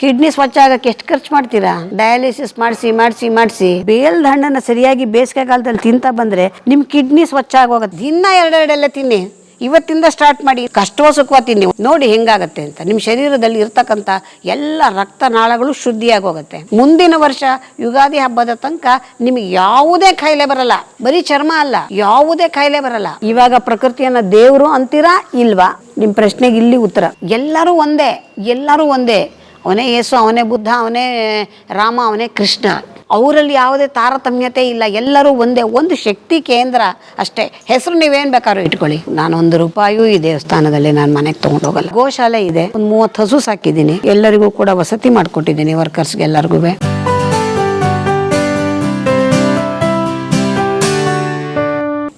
Kidney ಸ್ವಚ್ಛ ಆಗಕ್ಕೆ ಎಷ್ಟು ಖರ್ಚು ಮಾಡ್ತೀರಾ? ಡಯಾಲಿಸಿಸ್ ಮಾಡಿಸಿ ಮಾಡಿಸಿ ಮಾಡಿಸಿ. ಬೇಲ್ದ ಹಣ್ಣನ್ನು ಸರಿಯಾಗಿ ಬೇಸಿಗೆ ಕಾಲದಲ್ಲಿ ತಿಂತ ಬಂದ್ರೆ ನಿಮ್ಮ ಕಿಡ್ನಿ ಸ್ವಚ್ಛ ಆಗೋಗುತ್ತೆ. ದಿನ ಎರಡೆರಡೆಲ್ಲ ತಿನ್ನಿ. ಇವತ್ತಿಂದ ಸ್ಟಾರ್ಟ್ ಮಾಡಿ. ಕಷ್ಟವೋ ಸುಖವ ತಿನ್ನಿ. ನೋಡಿ ಹೆಂಗಾಗತ್ತೆ ಅಂತ. ನಿಮ್ಮ ಶರೀರದಲ್ಲಿ ಇರ್ತಕ್ಕಂಥ ಎಲ್ಲ ರಕ್ತನಾಳಗಳು ಶುದ್ಧಿಯಾಗಿ ಹೋಗುತ್ತೆ ಮುಂದಿನ ವರ್ಷ ಯುಗಾದಿ ಹಬ್ಬದ ತನಕ ನಿಮಗೆ ಯಾವುದೇ ಕಾಯಿಲೆ ಬರಲ್ಲ. ಬರೀ ಚರ್ಮ ಅಲ್ಲ. ಯಾವುದೇ ಕಾಯಿಲೆ ಬರಲ್ಲ. ಇವಾಗ ಪ್ರಕೃತಿಯನ್ನ ದೇವರು ಅಂತೀರಾ ಇಲ್ವಾ? ನಿಮ್ಮ ಪ್ರಶ್ನೆಗೆ ಇಲ್ಲಿ ಉತ್ತರ. ಎಲ್ಲರೂ ಒಂದೇ. ಎಲ್ಲರೂ ಒಂದೇ. ಅವನೇ ಯೇಸು ಅವನೇ ಬುದ್ಧ ಅವನೇ ರಾಮ ಅವನೇ ಕೃಷ್ಣ. ಅವರಲ್ಲಿ ಯಾವುದೇ ತಾರತಮ್ಯತೆ ಇಲ್ಲ. ಎಲ್ಲರೂ ಒಂದೇ ಒಂದು ಶಕ್ತಿ ಕೇಂದ್ರ ಅಷ್ಟೇ. ಹೆಸರು ನೀವೇನು ಬೇಕಾದ್ರೂ ಇಟ್ಕೊಳ್ಳಿ. ನಾನು ಒಂದು ರೂಪಾಯೂ ಈ ದೇವಸ್ಥಾನದಲ್ಲಿ ನಾನು ಮನೆಗೆ ತೊಗೊಂಡು ಹೋಗಲ್ಲ. ಗೋಶಾಲೆ ಇದೆ. ಒಂದು ಮೂವತ್ತು ಹಸು ಸಾಕಿದ್ದೀನಿ. ಎಲ್ಲರಿಗೂ ಕೂಡ ವಸತಿ ಮಾಡಿಕೊಟ್ಟಿದ್ದೀನಿ ವರ್ಕರ್ಸ್ಗೆ ಎಲ್ಲರಿಗೂ.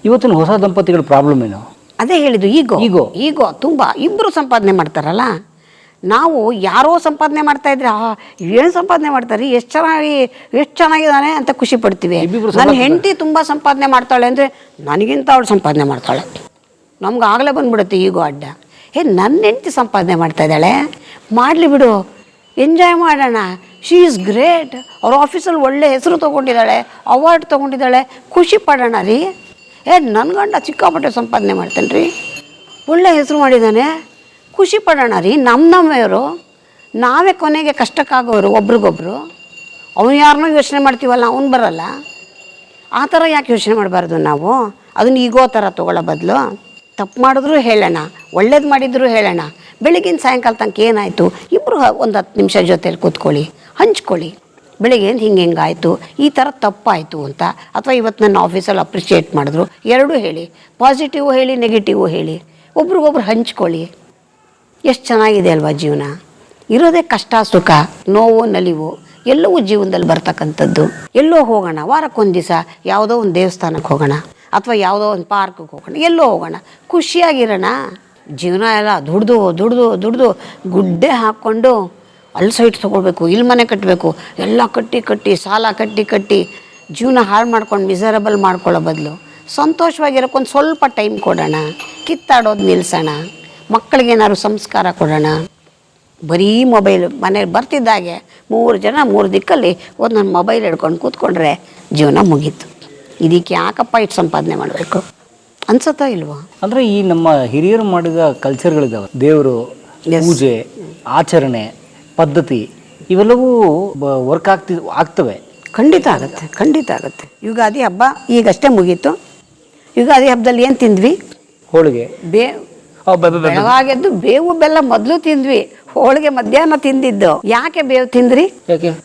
ಇವತ್ತಿನ ಹೊಸ ದಂಪತಿಗಳ ಪ್ರಾಬ್ಲಮ್ ಏನು? ಅದೇ ಹೇಳಿದ್ದು ಈಗೋ. ಈಗೋ. ಈಗೋ ತುಂಬ. ಇಬ್ಬರು ಸಂಪಾದನೆ ಮಾಡ್ತಾರಲ್ಲ? ನಾವು ಯಾರೋ ಸಂಪಾದನೆ ಮಾಡ್ತಾ ಇದ್ರೆ ಆ ಏನು ಸಂಪಾದನೆ ಮಾಡ್ತಾರೆ? ಎಷ್ಟು ಚೆನ್ನಾಗಿ ಎಷ್ಟು ಚೆನ್ನಾಗಿದ್ದಾನೆ ಅಂತ ಖುಷಿ ಪಡ್ತೀವಿ. ನನ್ನ ಹೆಂಡತಿ ತುಂಬ ಸಂಪಾದನೆ ಮಾಡ್ತಾಳೆ ಅಂದರೆ ನನಗಿಂತ ಅವಳು ಸಂಪಾದನೆ ಮಾಡ್ತಾಳೆ. ನಮ್ಗೆ ಆಗಲೇ ಬಂದ್ಬಿಡುತ್ತೆ ಈಗೋ ಅಡ್ಡ. ಏ ನನ್ನ ಹೆಂಡತಿ ಸಂಪಾದನೆ ಮಾಡ್ತಾ ಇದ್ದಾಳೆ? ಮಾಡಲಿ ಬಿಡು. ಎಂಜಾಯ್ ಮಾಡೋಣ. ಶೀ ಈಸ್ ಗ್ರೇಟ್ ಅವ್ರ ಆಫೀಸಲ್ಲಿ ಒಳ್ಳೆ ಹೆಸರು ತೊಗೊಂಡಿದ್ದಾಳೆ ಅವಾರ್ಡ್ ತೊಗೊಂಡಿದ್ದಾಳೆ. ಖುಷಿ ಪಡೋಣ ರೀ. ಏ ನನ್ನ ಗಂಡ ಸಿಕ್ಕಾಪಟ್ಟೆ ಸಂಪಾದನೆ ಮಾಡ್ತಾನೆ ರೀ. ಒಳ್ಳೆ ಹೆಸರು ಮಾಡಿದ್ದಾನೆ. ಖುಷಿ ಪಡೋಣ ರೀ. ನಮ್ಮ ನಮ್ಮವರು, ನಾವೇ ಕೊನೆಗೆ ಕಷ್ಟಕ್ಕಾಗೋರು ಒಬ್ರಿಗೊಬ್ರು. ಅವನು ಯಾರನ್ನೂ ಯೋಚನೆ ಮಾಡ್ತೀವಲ್ಲ, ಅವ್ನು ಬರಲ್ಲ. ಆ ಥರ ಯಾಕೆ ಯೋಚನೆ ಮಾಡಬಾರ್ದು ನಾವು? ಅದನ್ನ ಈಗೋ ಥರ ತೊಗೊಳ್ಳೋ ಬದಲು. ತಪ್ಪು ಮಾಡಿದ್ರು ಹೇಳೋಣ, ಒಳ್ಳೇದು ಮಾಡಿದ್ರು ಹೇಳೋಣ. ಬೆಳಗಿನ ಸಾಯಂಕಾಲ ತನಕ ಏನಾಯಿತು? ಇಬ್ಬರು ಒಂದು ಹತ್ತು ನಿಮಿಷ ಜೊತೆಲಿ ಕೂತ್ಕೊಳ್ಳಿ, ಹಂಚ್ಕೊಳ್ಳಿ. ಬೆಳಿಗ್ಗೆ ಹಿಂಗೆ ಹಿಂಗಾಯಿತು ಈ ಥರ ತಪ್ಪಾಯಿತು ಅಂತ. ಅಥವಾ ಇವತ್ತು ನನ್ನ ಆಫೀಸಲ್ಲಿ ಅಪ್ರಿಷಿಯೇಟ್ ಮಾಡಿದ್ರು. ಎರಡೂ ಹೇಳಿ, ಪಾಸಿಟಿವ್ ಹೇಳಿ, ನೆಗೆಟಿವ್ ಹೇಳಿ. ಒಬ್ರಿಗೊಬ್ರು ಹಂಚ್ಕೊಳ್ಳಿ. ಎಷ್ಟು ಚೆನ್ನಾಗಿದೆ ಅಲ್ವಾ ಜೀವನ? ಇರೋದೇ ಕಷ್ಟ, ಸುಖ, ನೋವು, ನಲಿವು, ಎಲ್ಲವೂ ಜೀವನದಲ್ಲಿ ಬರ್ತಕ್ಕಂಥದ್ದು. ಎಲ್ಲೋ ಹೋಗೋಣ, ವಾರಕ್ಕೊಂದು ದಿವಸ ಯಾವುದೋ ಒಂದು ದೇವಸ್ಥಾನಕ್ಕೆ ಹೋಗೋಣ, ಅಥವಾ ಯಾವುದೋ ಒಂದು ಪಾರ್ಕ್ಗೆ ಹೋಗೋಣ, ಎಲ್ಲೋ ಹೋಗೋಣ. ಖುಷಿಯಾಗಿರೋಣ. ಜೀವನ ಎಲ್ಲ ದುಡ್ದು ದುಡ್ದು ದುಡ್ದು ಗುಡ್ಡೆ ಹಾಕ್ಕೊಂಡು ಅಲ್ಲಿ ಸೈಟ್ ತೊಗೊಳ್ಬೇಕು, ಇಲ್ಲಿ ಮನೆ ಕಟ್ಟಬೇಕು ಎಲ್ಲ ಕಟ್ಟಿ ಕಟ್ಟಿ, ಸಾಲ ಕಟ್ಟಿ ಕಟ್ಟಿ ಜೀವನ ಹಾಳು ಮಾಡ್ಕೊಂಡು ಮಿಸರಬಲ್ ಮಾಡ್ಕೊಳ್ಳೋ ಬದಲು. ಸಂತೋಷವಾಗಿರೋಕ್ಕೊಂದು ಸ್ವಲ್ಪ ಟೈಮ್ ಕೊಡೋಣ. ಕಿತ್ತಾಡೋದು ನಿಲ್ಲಿಸೋಣ ಮಕ್ಕಳಿಗೇನಾದ್ರು ಸಂಸ್ಕಾರ ಕೊಡೋಣ. ಬರೀ ಮೊಬೈಲ್ ಮನೇಲಿ ಬರ್ತಿದ್ದಾಗೆ ಮೂರು ಜನ ಮೂರು ದಿಕ್ಕಲ್ಲಿ ಒಂದೊಂದು ಮೊಬೈಲ್ ಹಿಡ್ಕೊಂಡು ಕೂತ್ಕೊಂಡ್ರೆ ಜೀವನ ಮುಗೀತು. ಇದಕ್ಕೆ ಯಾಕಪ್ಪ ಇಟ್ಟು ಸಂಪಾದನೆ ಮಾಡಬೇಕು? ಅನ್ಸತ್ತಾ ಇಲ್ವಾ? ಅಂದರೆ ಈ ನಮ್ಮ ಹಿರಿಯರು ಮಾಡಿದ ಕಲ್ಚರ್ಗಳಿದಾವೆ. ದೇವರು ಪೂಜೆ ಆಚರಣೆ ಪದ್ಧತಿ ಇವೆಲ್ಲವೂ ವರ್ಕ್ ಆಗ್ತಿ ಆಗ್ತವೆ. ಖಂಡಿತ ಆಗುತ್ತೆ ಖಂಡಿತ ಆಗುತ್ತೆ. ಯುಗಾದಿ ಹಬ್ಬ ಈಗಷ್ಟೇ ಮುಗೀತು. ಯುಗಾದಿ ಹಬ್ಬದಲ್ಲಿ ಏನು ತಿಂದ್ವಿ? ಹೋಳಿಗೆ. ಬೆ- ಬೆಳಗಾಗೆದ್ದು ಬೇವು ಬೆಲ್ಲ ಮೊದಲು ತಿಂದ್ವಿ ಹೋಳಿಗೆ ಮಧ್ಯಾಹ್ನ ತಿಂದಿದ್ದು. ಯಾಕೆ ಬೇವು ತಿಂದ್ರಿ?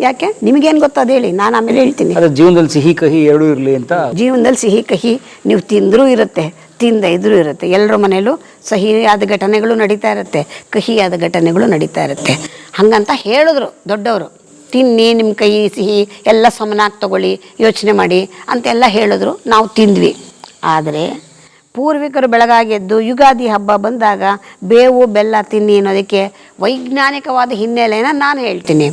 ಯಾಕೆ? ನಿಮಗೇನು ಗೊತ್ತದ ಹೇಳಿ ನಾನು ಆಮೇಲೆ ಹೇಳ್ತೀನಿ. ಜೀವನದಲ್ಲಿ ಸಿಹಿ ಕಹಿ ಎರಡೂ ಇರಲಿ ಅಂತ? ಜೀವನದಲ್ಲಿ ಸಿಹಿ ಕಹಿ ನೀವು ತಿಂದ್ರೂ ಇರುತ್ತೆ ತಿಂದ ಇದ್ರೂ ಇರುತ್ತೆ. ಎಲ್ಲರ ಮನೆಯಲ್ಲೂ ಸಹಿಯಾದ ಘಟನೆಗಳು ನಡೀತಾ ಇರುತ್ತೆ ಕಹಿಯಾದ ಘಟನೆಗಳು ನಡೀತಾ ಇರುತ್ತೆ. ಹಂಗಂತ ಹೇಳಿದ್ರು ದೊಡ್ಡವರು. ತಿನ್ನಿ ನಿಮ್ಮ ಕೈ ಸಿಹಿ ಎಲ್ಲ ಸಮನಾಗಿ ತಗೊಳ್ಳಿ ಯೋಚನೆ ಮಾಡಿ ಅಂತೆಲ್ಲ ಹೇಳಿದ್ರು. ನಾವು ತಿಂದ್ವಿ. ಆದರೆ ಪೂರ್ವಿಕರು ಬೆಳಗಾಗೆದ್ದು ಯುಗಾದಿ ಹಬ್ಬ ಬಂದಾಗ ಬೇವು ಬೆಲ್ಲ ತಿನ್ನಿ ಅನ್ನೋದಕ್ಕೆ ವೈಜ್ಞಾನಿಕವಾದ ಹಿನ್ನೆಲೆನ ನಾನು ಹೇಳ್ತೀನಿ.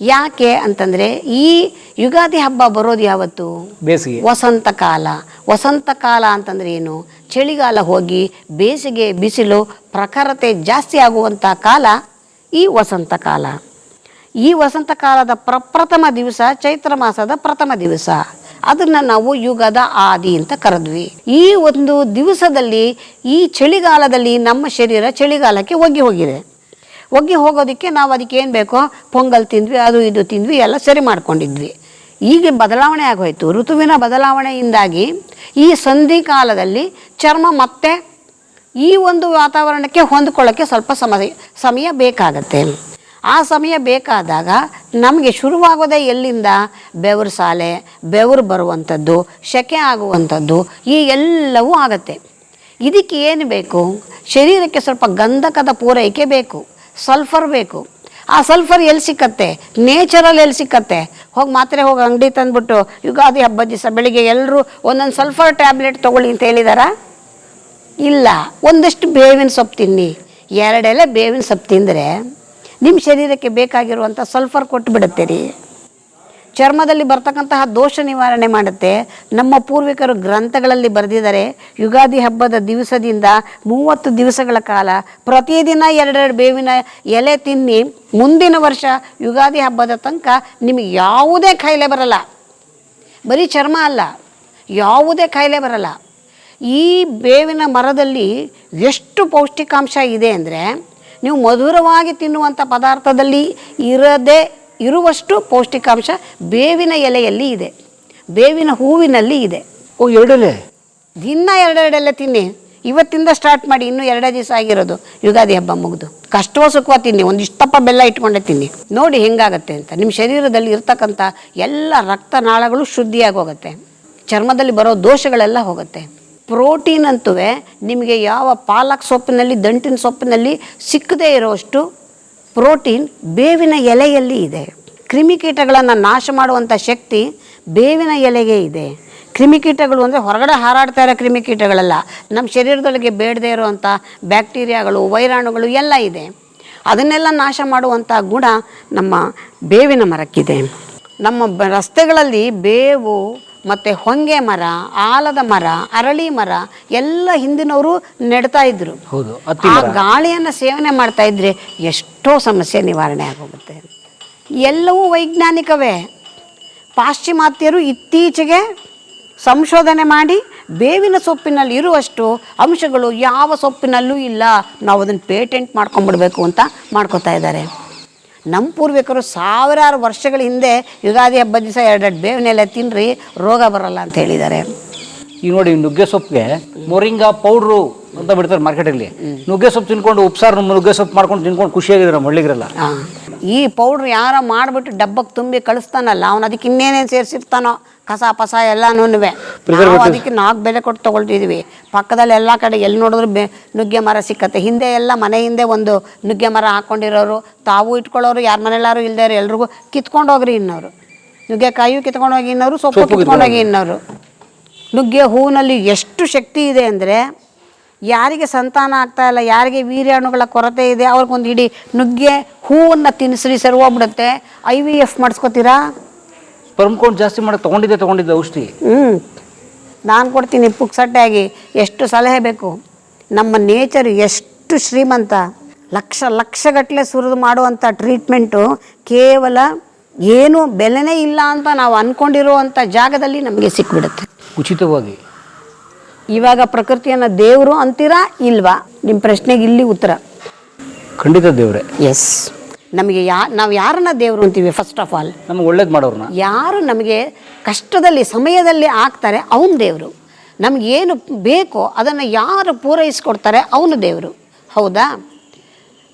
ಯಾಕೆ ಅಂತಂದರೆ ಈ ಯುಗಾದಿ ಹಬ್ಬ ಬರೋದು ಯಾವತ್ತು? ಬೇಸಿಗೆ. ವಸಂತ ಕಾಲ. ವಸಂತ ಕಾಲ ಅಂತಂದ್ರೆ ಏನು? ಚಳಿಗಾಲ ಹೋಗಿ ಬೇಸಿಗೆ ಬಿಸಿಲು ಪ್ರಖರತೆ ಜಾಸ್ತಿ ಆಗುವಂಥ ಕಾಲ ಈ ವಸಂತ ಕಾಲ. ಈ ವಸಂತ ಕಾಲದ ಪ್ರಪ್ರಥಮ ದಿವಸ ಚೈತ್ರ ಮಾಸದ ಪ್ರಥಮ ದಿವಸ. ಅದನ್ನು ನಾವು ಯುಗದ ಆದಿ ಅಂತ ಕರೆದ್ವಿ. ಈ ಒಂದು ದಿವಸದಲ್ಲಿ ಈ ಚಳಿಗಾಲದಲ್ಲಿ ನಮ್ಮ ಶರೀರ ಚಳಿಗಾಲಕ್ಕೆ ಒಗ್ಗಿ ಹೋಗಿದೆ. ಒಗ್ಗಿ ಹೋಗೋದಕ್ಕೆ ನಾವು ಅದಕ್ಕೆ ಏನು ಬೇಕೋ? ಪೊಂಗಲ್ ತಿಂದ್ವಿ, ಅದು ಇದು ತಿಂದ್ವಿ, ಎಲ್ಲ ಸರಿ ಮಾಡ್ಕೊಂಡಿದ್ವಿ. ಈಗ ಬದಲಾವಣೆ ಆಗೋಯ್ತು. ಋತುವಿನ ಬದಲಾವಣೆಯಿಂದಾಗಿ ಈ ಸಂಧಿ ಕಾಲದಲ್ಲಿ ಚರ್ಮ ಮತ್ತೆ ಈ ಒಂದು ವಾತಾವರಣಕ್ಕೆ ಹೊಂದ್ಕೊಳ್ಳೋಕ್ಕೆ ಸ್ವಲ್ಪ ಸಮಯ ಸಮಯ ಬೇಕಾಗತ್ತೆ. ಆ ಸಮಯ ಬೇಕಾದಾಗ ನಮಗೆ ಶುರುವಾಗೋದೇ ಎಲ್ಲಿಂದ? ಬೆವರು ಸಾಲೆ, ಬೆವರು ಬರುವಂಥದ್ದು, ಶೆಕೆ ಆಗುವಂಥದ್ದು, ಈ ಎಲ್ಲವೂ ಆಗತ್ತೆ. ಇದಕ್ಕೆ ಏನು ಬೇಕು? ಶರೀರಕ್ಕೆ ಸ್ವಲ್ಪ ಗಂಧಕದ ಪೂರೈಕೆ ಬೇಕು, ಸಲ್ಫರ್ ಬೇಕು. ಆ ಸಲ್ಫರ್ ಎಲ್ಲಿ ಸಿಕ್ಕತ್ತೆ? ನೇಚರಲ್ಲಿ ಎಲ್ಲಿ ಸಿಕ್ಕತ್ತೆ? ಹೋಗಿ ಮಾತ್ರೆ ಹೋಗಿ ಅಂಗಡಿ ತಂದ್ಬಿಟ್ಟು ಯುಗಾದಿ ಹಬ್ಬದ ದಿವಸ ಬೆಳಿಗ್ಗೆ ಎಲ್ಲರೂ ಒಂದೊಂದು ಸಲ್ಫರ್ ಟ್ಯಾಬ್ಲೆಟ್ ತೊಗೊಳ್ಳಿ ಅಂತ ಹೇಳಿದಾರಾ? ಇಲ್ಲ, ಒಂದಷ್ಟು ಬೇವಿನ ಸೊಪ್ಪು ತಿನ್ನಿ. ಎರಡೆಲೆ ಬೇವಿನ ಸೊಪ್ಪು ತಿಂದರೆ ನಿಮ್ಮ ಶರೀರಕ್ಕೆ ಬೇಕಾಗಿರುವಂಥ ಸಲ್ಫರ್ ಕೊಟ್ಟು ಬಿಡುತ್ತೆ ರೀ ಚರ್ಮದಲ್ಲಿ ಬರ್ತಕ್ಕಂತಹ ದೋಷ ನಿವಾರಣೆ ಮಾಡುತ್ತೆ. ನಮ್ಮ ಪೂರ್ವಿಕರು ಗ್ರಂಥಗಳಲ್ಲಿ ಬರೆದಿದ್ದಾರೆ, ಯುಗಾದಿ ಹಬ್ಬದ ದಿವಸದಿಂದ ಮೂವತ್ತು ದಿವಸಗಳ ಕಾಲ ಪ್ರತಿದಿನ ಎರಡೆರಡು ಬೇವಿನ ಎಲೆ ತಿನ್ನಿ, ಮುಂದಿನ ವರ್ಷ ಯುಗಾದಿ ಹಬ್ಬದ ತನಕ ನಿಮಗೆ ಯಾವುದೇ ಕಾಯಿಲೆ ಬರಲ್ಲ. ಬರೀ ಚರ್ಮ ಅಲ್ಲ, ಯಾವುದೇ ಕಾಯಿಲೆ ಬರಲ್ಲ. ಈ ಬೇವಿನ ಮರದಲ್ಲಿ ಎಷ್ಟು ಪೌಷ್ಟಿಕಾಂಶ ಇದೆ ಅಂದರೆ ನೀವು ಮಧುರವಾಗಿ ತಿನ್ನುವಂಥ ಪದಾರ್ಥದಲ್ಲಿ ಇರದೇ ಇರುವಷ್ಟು ಪೌಷ್ಟಿಕಾಂಶ ಬೇವಿನ ಎಲೆಯಲ್ಲಿ ಇದೆ. ಬೇವಿನ ಹೂವಿನಲ್ಲಿ ಇದೆ. ಓ ಎರಡೆಲೆ ದಿನ ಎರಡೆರಡೆಲೆ ತಿನ್ನಿ. ಇವತ್ತಿಂದ ಸ್ಟಾರ್ಟ್ ಮಾಡಿ ಇನ್ನೂ ಎರಡೇ ದಿವಸ ಆಗಿರೋದು. ಯುಗಾದಿ ಹಬ್ಬ ಮುಗಿದು. ಕಷ್ಟವೋ ಸುಖವ ತಿನ್ನಿ. ಒಂದಿಷ್ಟಪ್ಪ ಬೆಲ್ಲ ಇಟ್ಕೊಂಡೆ ತಿನ್ನಿ. ನೋಡಿ ಹೆಂಗಾಗತ್ತೆ ಅಂತ. ನಿಮ್ಮ ಶರೀರದಲ್ಲಿ ಇರ್ತಕ್ಕಂಥ ಎಲ್ಲ ರಕ್ತನಾಳಗಳು ಶುದ್ಧಿಯಾಗಿ ಹೋಗುತ್ತೆ. ಚರ್ಮದಲ್ಲಿ ಬರೋ ದೋಷಗಳೆಲ್ಲ ಹೋಗುತ್ತೆ. ಪ್ರೋಟೀನ್ ಅಂತೂ ನಿಮಗೆ ಯಾವ ಪಾಲಕ್ ಸೊಪ್ಪಿನಲ್ಲಿ, ದಂಟಿನ ಸೊಪ್ಪಿನಲ್ಲಿ ಸಿಕ್ಕದೇ ಇರೋಷ್ಟು ಪ್ರೋಟೀನ್ ಬೇವಿನ ಎಲೆಯಲ್ಲಿ ಇದೆ. ಕ್ರಿಮಿಕೀಟಗಳನ್ನು ನಾಶ ಮಾಡುವಂಥ ಶಕ್ತಿ ಬೇವಿನ ಎಲೆಗೆ ಇದೆ. ಕ್ರಿಮಿಕೀಟಗಳು ಅಂದರೆ ಹೊರಗಡೆ ಹಾರಾಡ್ತಾ ಇರೋ ಕ್ರಿಮಿಕೀಟಗಳಲ್ಲ ನಮ್ಮ ಶರೀರದೊಳಗೆ ಬೇಡದೇ ಇರುವಂಥ ಬ್ಯಾಕ್ಟೀರಿಯಾಗಳು, ವೈರಾಣುಗಳು ಎಲ್ಲ ಇದೆ. ಅದನ್ನೆಲ್ಲ ನಾಶ ಮಾಡುವಂಥ ಗುಣ ನಮ್ಮ ಬೇವಿನ ಮರಕ್ಕಿದೆ. ನಮ್ಮ ರಸ್ತೆಗಳಲ್ಲಿ ಬೇವು ಮತ್ತು ಹೊಂಗೆ ಮರ ಆಲದ ಮರ ಅರಳಿ ಮರ ಎಲ್ಲ ಹಿಂದಿನವರು ನೆಡ್ತಾ ಇದ್ರು. ಹೌದು ಆ ಗಾಳಿಯನ್ನು ಸೇವನೆ ಮಾಡ್ತಾ ಇದ್ರೆ ಎಷ್ಟೋ ಸಮಸ್ಯೆ ನಿವಾರಣೆ ಆಗೋಗುತ್ತೆ. ಎಲ್ಲವೂ ವೈಜ್ಞಾನಿಕವೇ. ಪಾಶ್ಚಿಮಾತ್ಯರು ಇತ್ತೀಚೆಗೆ ಸಂಶೋಧನೆ ಮಾಡಿ ಬೇವಿನ ಸೊಪ್ಪಿನಲ್ಲಿ ಇರುವಷ್ಟು ಅಂಶಗಳು ಯಾವ ಸೊಪ್ಪಿನಲ್ಲೂ ಇಲ್ಲ. ನಾವು ಅದನ್ನು ಪೇಟೆಂಟ್ ಮಾಡ್ಕೊಂಡ್ಬಿಡ್ಬೇಕು ಅಂತ ಮಾಡ್ಕೋತಾ ಇದ್ದಾರೆ. ನಮ್ಮ ಪೂರ್ವಿಕರು ಸಾವಿರಾರು ವರ್ಷಗಳ ಹಿಂದೆ ಯುಗಾದಿ ಹಬ್ಬದ ದಿವಸ ಎರಡೆರಡು ಬೇವಿನ ಎಲೆ ತಿನ್ನಿರಿ ರೋಗ ಬರಲ್ಲ ಅಂತ ಹೇಳಿದ್ದಾರೆ. ಈಗ ನೋಡಿ ನುಗ್ಗೆ ಸೊಪ್ಪಿಗೆ ಮೊರಿಂಗಾ ಪೌಡ್ರು ಅಂತ ಬಿಡ್ತಾರೆ ಮಾರ್ಕೆಟಲ್ಲಿ ನುಗ್ಗೆ ಸೊಪ್ಪು ತಿನ್ಕೊಂಡು ಉಪ್ಸಾರು ನುಗ್ಗೆ ಸೊಪ್ಪು ಮಾಡ್ಕೊಂಡು ತಿನ್ಕೊಂಡು ಖುಷಿಯಾಗಿದ್ದಾರೆ ಹಳ್ಳಿಗರೆಲ್ಲ. ಈ ಪೌಡ್ರ್ ಯಾರ ಮಾಡಿಬಿಟ್ಟು ಡಬ್ಬಕ್ಕೆ ತುಂಬಿ ಕಳಿಸ್ತಾನಲ್ಲ ಅವನು ಅದಕ್ಕೆ ಇನ್ನೇನೇನು ಸೇರಿಸಿರ್ತಾನೋ? ಕಸ ಪಸ ಎಲ್ಲ ನಾವು ಅದಕ್ಕೆ ನಾಲ್ಕು ಬೆಲೆ ಕೊಟ್ಟು ತೊಗೊಳ್ತಿದ್ವಿ. ಪಕ್ಕದಲ್ಲಿ ಎಲ್ಲ ಕಡೆ ಎಲ್ಲಿ ನೋಡಿದ್ರು ಬೆ ನುಗ್ಗೆ ಮರ ಸಿಕ್ಕತ್ತೆ. ಹಿಂದೆ ಎಲ್ಲ ಮನೆ ಹಿಂದೆ ಒಂದು ನುಗ್ಗೆ ಮರ ಹಾಕ್ಕೊಂಡಿರೋರು ತಾವು ಇಟ್ಕೊಳ್ಳೋರು ಯಾರ ಮನೆಯಲ್ಲಾರು ಇಲ್ದೇ ಇರೋ ಎಲ್ರಿಗೂ ಕಿತ್ಕೊಂಡು ಹೋಗ್ರಿ ಇನ್ನೋರು. ನುಗ್ಗೆಕಾಯಿಯೂ ಕಿತ್ಕೊಂಡು ಹೋಗಿ ಇನ್ನೋರು ಸೊಪ್ಪು ಕಿತ್ಕೊಂಡು ಹೋಗಿ ಇನ್ನೋರು. ನುಗ್ಗೆ ಹೂವಿನಲ್ಲಿ ಎಷ್ಟು ಶಕ್ತಿ ಇದೆ ಅಂದರೆ ಯಾರಿಗೆ ಸಂತಾನ ಆಗ್ತಾ ಇಲ್ಲ ಯಾರಿಗೆ ವೀರ್ಯಾಣುಗಳ ಕೊರತೆ ಇದೆ ಅವ್ರಿಗೊಂದು ಇಡೀ ನುಗ್ಗೆ ಹೂವನ್ನು ತಿನ್ನಿಸ್ರಿ ಸರಿ ಹೋಗ್ಬಿಡುತ್ತೆ. ಐ ವಿ ಎಫ್ ಮಾಡಿಸ್ಕೋತೀರಾ? ಸ್ಪರ್ಮ್ ಕೌಂಟ್ ಜಾಸ್ತಿ ಮಾಡಕ್ಕೆ ತೊಗೊಂಡಿದ್ದೆ ತೊಗೊಂಡಿದ್ದೆ ಔಷಧಿ. ಹ್ಞೂ ನಾನು ಕೊಡ್ತೀನಿ ಪುಕ್ಸಟ್ಟಾಗಿ ಎಷ್ಟು ಸಲಹೆ ಬೇಕು? ನಮ್ಮ ನೇಚರ್ ಎಷ್ಟು ಶ್ರೀಮಂತ? ಲಕ್ಷ ಲಕ್ಷಗಟ್ಟಲೆ ಸುರಿದು ಮಾಡುವಂಥ ಟ್ರೀಟ್ಮೆಂಟು ಕೇವಲ ಏನು ಬೆಲೆನೇ ಇಲ್ಲ ಅಂತ ನಾವು ಅಂದ್ಕೊಂಡಿರುವಂಥ ಜಾಗದಲ್ಲಿ ನಮಗೆ ಸಿಕ್ಬಿಡುತ್ತೆ. ಉಚಿತವಾಗಿ. ಇವಾಗ ಪ್ರಕೃತಿಯನ್ನು ದೇವರು ಅಂತೀರಾ ಇಲ್ವಾ? ನಿಮ್ಮ ಪ್ರಶ್ನೆಗೆ ಇಲ್ಲಿ ಉತ್ತರ. ಖಂಡಿತ ದೇವರೇ. ಎಸ್ ನಮಗೆ ಯಾ ನಾವು ಯಾರನ್ನ ದೇವರು ಅಂತೀವಿ ಫಸ್ಟ್ ಆಫ್ ಆಲ್ ನಮ್ಗೆ ಒಳ್ಳೇದು ಮಾಡೋರು ಯಾರು ನಮಗೆ ಕಷ್ಟದಲ್ಲಿ ಸಮಯದಲ್ಲಿ ಆಗ್ತಾರೆ ಅವನು ದೇವರು. ನಮಗೇನು ಬೇಕೋ ಅದನ್ನು ಯಾರು ಪೂರೈಸ್ಕೊಡ್ತಾರೆ ಅವನು ದೇವರು. ಹೌದಾ?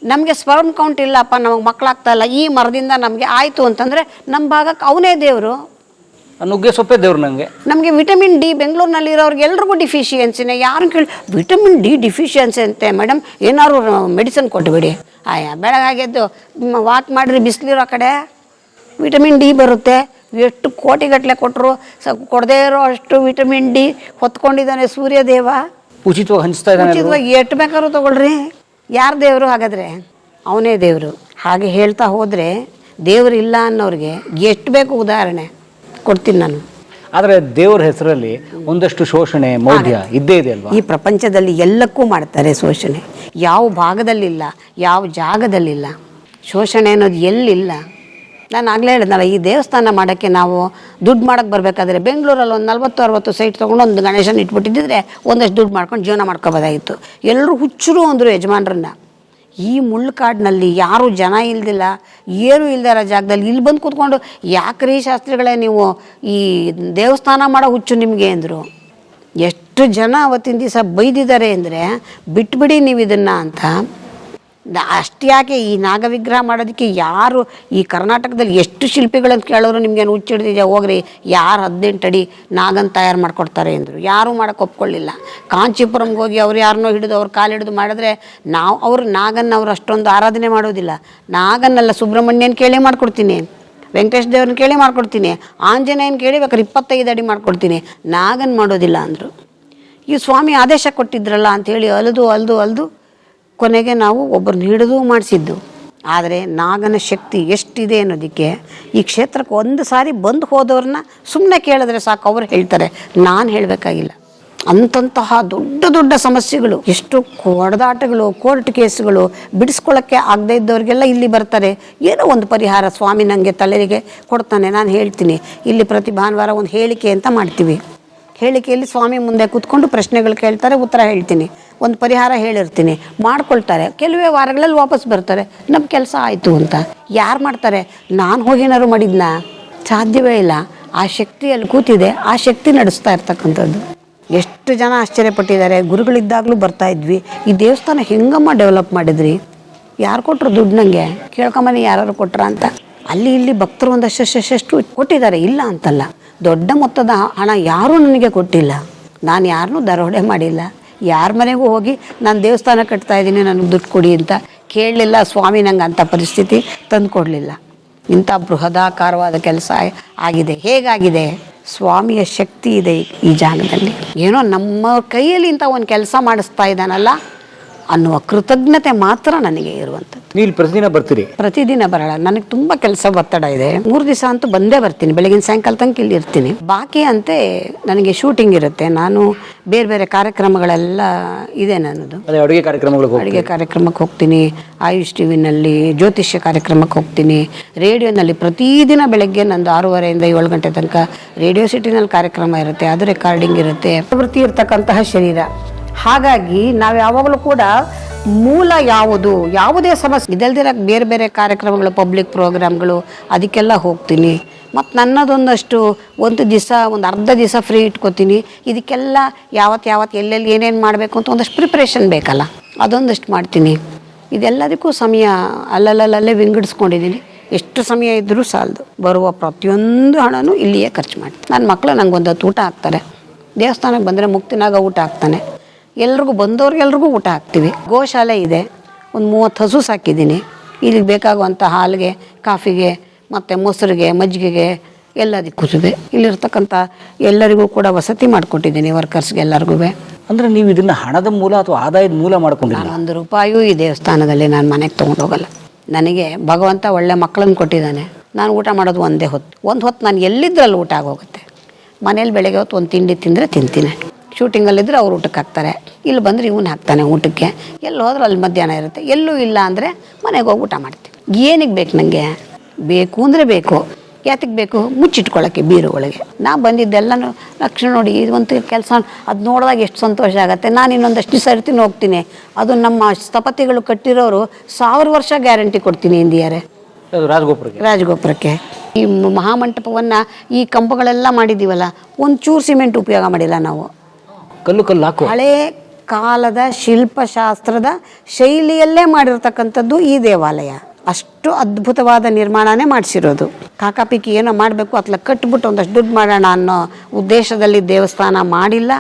ನಮಗೆ ಸ್ಪರ್ಮ್ ಕೌಂಟ್ ಇಲ್ಲಪ್ಪ ನಮಗೆ ಮಕ್ಕಳಾಗ್ತಾ ಇಲ್ಲ ಈ ಮರದಿಂದ ನಮಗೆ ಆಯಿತು ಅಂತಂದರೆ ನಮ್ಮ ಭಾಗಕ್ಕೆ ಅವನೇ ದೇವರು. ನುಗ್ಗೆ ಸೊಪ್ಪೆ ದೇವ್ರು ನನಗೆ ನಮಗೆ ವಿಟಮಿನ್ ಡಿ ಬೆಂಗಳೂರಿನಲ್ಲಿ ಇರೋರಿಗೆ ಎಲ್ರಿಗೂ ಡಿಫಿಷಿಯನ್ಸಿನೇ ಯಾರು ಕೇಳಿ ವಿಟಮಿನ್ ಡಿ ಡಿಫಿಷಿಯನ್ಸಿ ಅಂತೆ ಮೇಡಮ್ ಏನಾದ್ರು ಮೆಡಿಸನ್ ಕೊಟ್ಟುಬಿಡಿ ಆಯಾ ಬೆಳಗಾಗೆದ್ದು ವಾಕ್ ಮಾಡಿರಿ ಬಿಸಿಲಿರೋ ಕಡೆ. ವಿಟಮಿನ್ ಡಿ ಬರುತ್ತೆ. ಎಷ್ಟು ಕೋಟಿಗಟ್ಟಲೆ ಕೊಟ್ಟರು ಸ ಕೊಡದೇ ಇರೋ ಅಷ್ಟು ವಿಟಮಿನ್ ಡಿ ಹೊತ್ಕೊಂಡಿದ್ದಾನೆ ಸೂರ್ಯದೇವ. ಉಚಿತವಾಗಿ ಹಂಚ್ತಾ ಇದ್ದಾನೆ ಉಚಿತವಾಗಿ ಎಷ್ಟು ಬೇಕಾದ್ರೂ ತಗೊಳ್ರಿ. ಯಾರು ದೇವರು ಹಾಗಾದರೆ? ಅವನೇ ದೇವರು. ಹಾಗೆ ಹೇಳ್ತಾ ಹೋದರೆ ದೇವರು ಇಲ್ಲ ಅನ್ನೋರಿಗೆ ಎಷ್ಟು ಬೇಕು ಉದಾಹರಣೆ. ಕೊಡ್ತೀನಿ ನಾನು. ಆದರೆ ದೇವ್ರ ಹೆಸರಲ್ಲಿ ಒಂದಷ್ಟು ಶೋಷಣೆ ಮೌಢ್ಯ ಇದ್ದೇ ಇದೆ ಅಲ್ವಾ? ಈ ಪ್ರಪಂಚದಲ್ಲಿ ಎಲ್ಲಕ್ಕೂ ಮಾಡ್ತಾರೆ ಶೋಷಣೆ. ಯಾವ ಭಾಗದಲ್ಲಿಲ್ಲ ಯಾವ ಜಾಗದಲ್ಲಿಲ್ಲ. ಶೋಷಣೆ ಅನ್ನೋದು ಎಲ್ಲಿಲ್ಲ? ನಾನು ಆಗಲೇ ಹೇಳಿದ್ನಲ್ಲ ಈ ದೇವಸ್ಥಾನ ಮಾಡೋಕ್ಕೆ ನಾವು ದುಡ್ಡು ಮಾಡೋಕ್ಕೆ ಬರಬೇಕಾದ್ರೆ ಬೆಂಗಳೂರಲ್ಲಿ ಒಂದು ನಲ್ವತ್ತು ಅರವತ್ತು ಸೈಟ್ ತೊಗೊಂಡು ಒಂದು ಗಣೇಶನ ಇಟ್ಬಿಟ್ಟಿದ್ದಿದ್ರೆ ಒಂದಷ್ಟು ದುಡ್ಡು ಮಾಡ್ಕೊಂಡು ಜೀವನ ಮಾಡ್ಕೋಬೋದಾಗಿತ್ತು. ಎಲ್ಲರೂ ಹುಚ್ಚರು ಅಂದರು ಯಜಮಾನ್ರನ್ನ. ಈ ಮುಳ್ಳು ಕಾಡಿನಲ್ಲಿ ಯಾರೂ ಜನ ಇಲ್ದಿಲ್ಲ ಇಲ್ದೇ ಇರೋ ಜಾಗದಲ್ಲಿ ಇಲ್ಲಿ ಬಂದು ಕೂತ್ಕೊಂಡು ರೀ ಶಾಸ್ತ್ರಿಗಳೇ ನೀವು ಈ ದೇವಸ್ಥಾನ ಮಾಡೋ ಹುಚ್ಚು ನಿಮಗೆ ಅಂದರು. ಎಷ್ಟು ಜನ ಅವತ್ತಿನ ದಿವಸ ಬೈದಿದ್ದಾರೆ ಅಂದರೆ ಬಿಟ್ಬಿಡಿ ನೀವು ಇದನ್ನು ಅಂತ. ಅಷ್ಟ್ಯಾಕೆ ಈ ನಾಗವಿಗ್ರಹ ಮಾಡೋದಕ್ಕೆ ಯಾರು ಈ ಕರ್ನಾಟಕದಲ್ಲಿ ಎಷ್ಟು ಶಿಲ್ಪಿಗಳಂತ ಕೇಳೋರು ನಿಮ್ಗೇನು ಹುಚ್ಚಿಡ್ದಿದೆ ಹೋಗ್ರಿ, ಯಾರು ಹದಿನೆಂಟು ಅಡಿ ನಾಗನ್ ತಯಾರು ಮಾಡಿಕೊಡ್ತಾರೆ ಅಂದರು ಯಾರೂ ಮಾಡೋಕೆ ಒಪ್ಕೊಳ್ಳಿಲ್ಲ. ಕಾಂಚೀಪುರಂಗೆ ಹೋಗಿ ಅವ್ರು ಯಾರನ್ನೋ ಹಿಡಿದು ಅವ್ರು ಕಾಲು ಹಿಡಿದು ಮಾಡಿದ್ರೆ ನಾವು ಅವರು ನಾಗನ್ನ ಅವ್ರು ಅಷ್ಟೊಂದು ಆರಾಧನೆ ಮಾಡೋದಿಲ್ಲ. ನಾಗನ್ನಲ್ಲ ಸುಬ್ರಹ್ಮಣ್ಯನ ಕೇಳಿ ಮಾಡ್ಕೊಡ್ತೀನಿ, ವೆಂಕಟೇಶ್ ದೇವ್ರನ್ನ ಕೇಳಿ ಮಾಡ್ಕೊಡ್ತೀನಿ, ಆಂಜನೇಯನ ಕೇಳಿ ಬೇಕಾದ್ರೆ ಇಪ್ಪತ್ತೈದು ಅಡಿ ಮಾಡ್ಕೊಡ್ತೀನಿ. ನಾಗನ್ ಮಾಡೋದಿಲ್ಲ ಅಂದರು. ಈ ಸ್ವಾಮಿ ಆದೇಶ ಕೊಟ್ಟಿದ್ರಲ್ಲ ಅಂಥೇಳಿ ಅಲ್ದು ಅಲ್ದು ಅಲ್ದು ಕೊನೆಗೆ ನಾವು ಒಬ್ಬರನ್ನ ಹಿಡಿದು ಮಾಡಿಸಿದ್ದು. ಆದರೆ ನಾಗನ ಶಕ್ತಿ ಎಷ್ಟಿದೆ ಅನ್ನೋದಕ್ಕೆ ಈ ಕ್ಷೇತ್ರಕ್ಕೆ ಒಂದು ಸಾರಿ ಬಂದು ಹೋದವ್ರನ್ನ ಸುಮ್ಮನೆ ಕೇಳಿದ್ರೆ ಸಾಕು, ಅವ್ರು ಹೇಳ್ತಾರೆ, ನಾನು ಹೇಳಬೇಕಾಗಿಲ್ಲ. ಅಂತಂತಹ ದೊಡ್ಡ ದೊಡ್ಡ ಸಮಸ್ಯೆಗಳು, ಎಷ್ಟು ಹೊಡೆದಾಟಗಳು ಕೋರ್ಟ್ ಕೇಸ್ಗಳು ಬಿಡಿಸ್ಕೊಳ್ಳೋಕ್ಕೆ ಆಗದೆ ಇದ್ದವ್ರಿಗೆಲ್ಲ ಇಲ್ಲಿ ಬರ್ತಾರೆ. ಏನೋ ಒಂದು ಪರಿಹಾರ ಸ್ವಾಮಿ ನನಗೆ ತಲೆಗೆ ಕೊಡ್ತಾನೆ, ನಾನು ಹೇಳ್ತೀನಿ. ಇಲ್ಲಿ ಪ್ರತಿ ಭಾನುವಾರ ಒಂದು ಹೇಳಿಕೆ ಅಂತ ಮಾಡ್ತೀವಿ. ಹೇಳಿಕೆಯಲ್ಲಿ ಸ್ವಾಮಿ ಮುಂದೆ ಕೂತ್ಕೊಂಡು ಪ್ರಶ್ನೆಗಳು ಕೇಳ್ತಾರೆ, ಉತ್ತರ ಹೇಳ್ತೀನಿ. ಒಂದು ಪರಿಹಾರ ಹೇಳಿರ್ತೀನಿ. ಮಾಡ್ಕೊಳ್ತಾರೆ. ಕೆಲವೇ ವಾರಗಳಲ್ಲಿ ವಾಪಸ್ ಬರ್ತಾರೆ. ನಮ್ಮ ಕೆಲಸ ಆಯಿತು ಅಂತ. ಯಾರು ಮಾಡ್ತಾರೆ? ನಾನು ಹೋಗಿನಾರು ಮಾಡಿದ್ನ? ಸಾಧ್ಯವೇ ಇಲ್ಲ. ಆ ಶಕ್ತಿಯಲ್ಲಿ ಕೂತಿದೆ. ಆ ಶಕ್ತಿ ನಡೆಸ್ತಾ ಇರ್ತಕ್ಕಂಥದ್ದು. ಎಷ್ಟು ಜನ ಆಶ್ಚರ್ಯಪಟ್ಟಿದ್ದಾರೆ. ಗುರುಗಳಿದ್ದಾಗಲೂ ಬರ್ತಾ ಇದ್ವಿ. ಈ ದೇವಸ್ಥಾನ ಹೆಂಗಮ್ಮ ಡೆವಲಪ್ ಮಾಡಿದ್ರಿ? ಯಾರು ಕೊಟ್ಟರು ದುಡ್ಡು ನನಗೆ ಕೇಳ್ಕೊಂಬನಿ ಯಾರು ಕೊಟ್ರ ಅಂತ? ಅಲ್ಲಿ ಇಲ್ಲಿ ಭಕ್ತರು ಒಂದಷ್ಟು ಕೊಟ್ಟಿದ್ದಾರೆ. ಇಲ್ಲ ಅಂತಲ್ಲ. ದೊಡ್ಡ ಮೊತ್ತದ ಹಣ ಯಾರೂ ನನಗೆ ಕೊಟ್ಟಿಲ್ಲ. ನಾನು ಯಾರನ್ನೂ ದರೋಡೆ ಮಾಡಿಲ್ಲ. ಯಾರ ಮನೆಗೂ ಹೋಗಿ ನಾನು ದೇವಸ್ಥಾನ ಕಟ್ತಾ ಇದ್ದೀನಿ, ನನಗೆ ದುಡ್ಡು ಕೊಡಿ ಅಂತ ಕೇಳಲಿಲ್ಲ. ಸ್ವಾಮಿ ನಂಗೆ ಅಂಥ ಪರಿಸ್ಥಿತಿ ತಂದು ಕೊಡಲಿಲ್ಲ. ಇಂಥ ಬೃಹದಾಕಾರವಾದ ಕೆಲಸ ಆಗಿದೆ. ಹೇಗಾಗಿದೆ? ಸ್ವಾಮಿಯ ಶಕ್ತಿ ಇದೆ ಈ ಜಾಗದಲ್ಲಿ. ಏನೋ ನಮ್ಮ ಕೈಯಲ್ಲಿ ಇಂಥ ಒಂದು ಕೆಲಸ ಮಾಡಿಸ್ತಾ ಇದ್ದಾನಲ್ಲ? ಅನ್ನುವ ಕೃತಜ್ಞತೆ ಮಾತ್ರ ನನಗೆ ಇರುವಂತದ್ದು ನೀವು ಪ್ರತಿದಿನ ಬರ್ತೀರಿ? ಪ್ರತಿದಿನ ಬರಲ್ಲ. ನನಗೆ ತುಂಬಾ ಕೆಲಸ ಒತ್ತಡ ಇದೆ. ಮೂರು ದಿವಸ ಅಂತೂ ಬಂದೇ ಬರ್ತೀನಿ. ಬೆಳಗಿನ ಸಾಯಂಕಾಲ ತನಕ ಇಲ್ಲಿ ಇರ್ತೀನಿ. ಬಾಕಿ ಅಂತೆ ನನಗೆ ಶೂಟಿಂಗ್ ಇರುತ್ತೆ. ನಾನು ಬೇರೆ ಬೇರೆ ಕಾರ್ಯಕ್ರಮಗಳೆಲ್ಲ ಇದೆ ನನ್ನದು. ಅದೇ ಅಡುಗೆ ಕಾರ್ಯಕ್ರಮಗಳಿಗೆ ಹೋಗಿ ಅಡುಗೆ ಕಾರ್ಯಕ್ರಮಕ್ಕೆ ಹೋಗ್ತೀನಿ. ಆಯುಷ್ ಟಿ ವಿನಲ್ಲಿ ಜ್ಯೋತಿಷ್ಯ ಕಾರ್ಯಕ್ರಮಕ್ಕೆ ಹೋಗ್ತೀನಿ. ರೇಡಿಯೋನಲ್ಲಿ ಪ್ರತಿದಿನ ಬೆಳಗ್ಗೆ ನಂದು ಆರೂವರೆಯಿಂದ ಏಳು ಗಂಟೆ ತನಕ ರೇಡಿಯೋ ಸಿಟಿನಲ್ಲಿ ಕಾರ್ಯಕ್ರಮ ಇರುತ್ತೆ. ಅದು ರೆಕಾರ್ಡಿಂಗ್ ಇರುತ್ತೆ. ಪ್ರವೃತ್ತಿ ಇರ್ತಕ್ಕಂತಹ ಶರೀರ. ಹಾಗಾಗಿ ನಾವು ಯಾವಾಗಲೂ ಕೂಡ ಮೂಲ ಯಾವುದು, ಯಾವುದೇ ಸಮಸ್ಯೆ ಇದಲ್ದಿರ ಬೇರೆ ಬೇರೆ ಕಾರ್ಯಕ್ರಮಗಳು ಪಬ್ಲಿಕ್ ಪ್ರೋಗ್ರಾಮ್ಗಳು ಅದಕ್ಕೆಲ್ಲ ಹೋಗ್ತೀನಿ. ಮತ್ತು ನನ್ನದೊಂದಷ್ಟು ಒಂದು ದಿವಸ ಒಂದು ಅರ್ಧ ದಿವಸ ಫ್ರೀ ಇಟ್ಕೋತೀನಿ. ಇದಕ್ಕೆಲ್ಲ ಯಾವತ್ತು ಯಾವತ್ತು ಎಲ್ಲೆಲ್ಲಿ ಏನೇನು ಮಾಡಬೇಕು ಅಂತ ಒಂದಷ್ಟು ಪ್ರಿಪ್ರೇಷನ್ ಬೇಕಲ್ಲ, ಅದೊಂದಷ್ಟು ಮಾಡ್ತೀನಿ. ಇದೆಲ್ಲದಕ್ಕೂ ಸಮಯ ಅಲ್ಲಲ್ಲಲ್ಲೇ ವಿಂಗಡಿಸ್ಕೊಂಡಿದ್ದೀನಿ ಎಷ್ಟು ಸಮಯ ಇದ್ದರೂ ಸಾಲದು. ಬರುವ ಪ್ರತಿಯೊಂದು ಹಣನೂ ಇಲ್ಲಿಯೇ ಖರ್ಚು ಮಾಡ್ತೀನಿ. ನನ್ನ ಮಕ್ಕಳು ನಂಗೆ ಒಂದು ಊಟ ಹಾಕ್ತಾರೆ. ದೇವಸ್ಥಾನಕ್ಕೆ ಬಂದರೆ ಮುಕ್ತಿನಾಗ ಊಟ ಹಾಕ್ತಾನೆ. ಎಲ್ರಿಗೂ ಬಂದವ್ರಿಗೆಲ್ರಿಗೂ ಊಟ ಹಾಕ್ತೀವಿ. ಗೋಶಾಲೆ ಇದೆ. ಒಂದು ಮೂವತ್ತು ಹಸು ಸಾಕಿದ್ದೀನಿ. ಇಲ್ಲಿಗೆ ಬೇಕಾಗುವಂಥ ಹಾಲಿಗೆ ಕಾಫಿಗೆ ಮತ್ತು ಮೊಸರಿಗೆ ಮಜ್ಜಿಗೆಗೆ ಎಲ್ಲದಕ್ಕೂ ಇಲ್ಲಿರ್ತಕ್ಕಂಥ ಎಲ್ಲರಿಗೂ ಕೂಡ ವಸತಿ ಮಾಡಿಕೊಟ್ಟಿದ್ದೀನಿ ವರ್ಕರ್ಸ್ಗೆ ಎಲ್ಲರಿಗೂ ಅಂದ್ರೆ ನೀವು ಇದನ್ನು ಹಣದ ಮೂಲ ಅಥವಾ ಆದಾಯದ ಮೂಲ ಮಾಡ್ಕೊಂಡಿಲ್ಲ ನಾನು ಒಂದು ರೂಪಾಯೂ ಈ ದೇವಸ್ಥಾನದಲ್ಲಿ ನಾನು ಮನೆಗೆ ತೊಗೊಂಡು ಹೋಗಲ್ಲ. ನನಗೆ ಭಗವಂತ ಒಳ್ಳೆ ಮಕ್ಕಳನ್ನು ಕೊಟ್ಟಿದ್ದಾನೆ. ನಾನು ಊಟ ಮಾಡೋದು ಒಂದೇ ಹೊತ್ತು. ಒಂದು ಹೊತ್ತು ನಾನು ಎಲ್ಲಿದ್ರಲ್ಲಿ ಊಟ ಆಗೋಗುತ್ತೆ. ಮನೇಲಿ ಬೆಳಗ್ಗೆ ಹೊತ್ತು ಒಂದು ತಿಂಡಿ ತಿಂದರೆ ತಿಂತೀನಿ. ಶೂಟಿಂಗಲ್ಲಿದ್ದರೆ ಅವ್ರು ಊಟಕ್ಕೆ ಹಾಕ್ತಾರೆ. ಇಲ್ಲಿ ಬಂದರೆ ಇವನು ಹಾಕ್ತಾನೆ ಊಟಕ್ಕೆ. ಎಲ್ಲಿ ಹೋದ್ರೆ ಅಲ್ಲಿ ಮಧ್ಯಾಹ್ನ ಇರುತ್ತೆ. ಎಲ್ಲೂ ಇಲ್ಲ ಅಂದರೆ ಮನೆಗೆ ಹೋಗಿ ಊಟ ಮಾಡ್ತೀವಿ. ಏನಿಗೆ ಬೇಕು ನನಗೆ ಬೇಕು ಅಂದರೆ ಬೇಕು. ಯಾತಕ್ಕೆ ಬೇಕು? ಮುಚ್ಚಿಟ್ಕೊಳ್ಳೋಕ್ಕೆ ಬೀರು ಒಳಗೆ ನಾ ಬಂದಿದ್ದೆಲ್ಲನೂ ಲಕ್ಷಣ ನೋಡಿ ಇದು ಒಂದು ಕೆಲಸ ಅದು ನೋಡಿದಾಗ ಎಷ್ಟು ಸಂತೋಷ ಆಗುತ್ತೆ. ನಾನು ಇನ್ನೊಂದಷ್ಟು ದಿವಸ ಇರ್ತೀನಿ ಹೋಗ್ತೀನಿ. ಅದು ನಮ್ಮ ಸ್ಥಪತಿಗಳು ಕಟ್ಟಿರೋರು ಸಾವಿರ ವರ್ಷ ಗ್ಯಾರಂಟಿ ಕೊಡ್ತೀನಿ ಇಂದಿಯಾರೆ ರಾಜಗೋಪುರಕ್ಕೆ. ರಾಜಗೋಪುರಕ್ಕೆ. ಈ ಮಹಾಮಂಟಪವನ್ನು ಈ ಕಂಬಗಳೆಲ್ಲ ಮಾಡಿದ್ದೀವಲ್ಲ ಒಂದು ಚೂರು ಸಿಮೆಂಟ್ ಉಪಯೋಗ ಮಾಡಿಲ್ಲ ನಾವು. ಕಲ್ಲು ಕಲ್ಲು ಹಾಕುವ. ಹಳೆ ಕಾಲದ ಶಿಲ್ಪಶಾಸ್ತ್ರದ ಶೈಲಿಯಲ್ಲೇ ಮಾಡಿರ್ತಕ್ಕಂಥದ್ದು ಈ ದೇವಾಲಯ. ಅಷ್ಟು ಅದ್ಭುತವಾದ ನಿರ್ಮಾಣನೇ ಮಾಡಿಸಿರೋದು. ಕಾಕಾಪಿಕ್ಕಿ ಏನೋ ಮಾಡಬೇಕು ಅತ್ಲ ಕಟ್ಬಿಟ್ಟು ಒಂದಷ್ಟು ದುಡ್ಡು ಮಾಡೋಣ ಅನ್ನೋ ಉದ್ದೇಶದಲ್ಲಿ ದೇವಸ್ಥಾನ ಮಾಡಿಲ್ಲ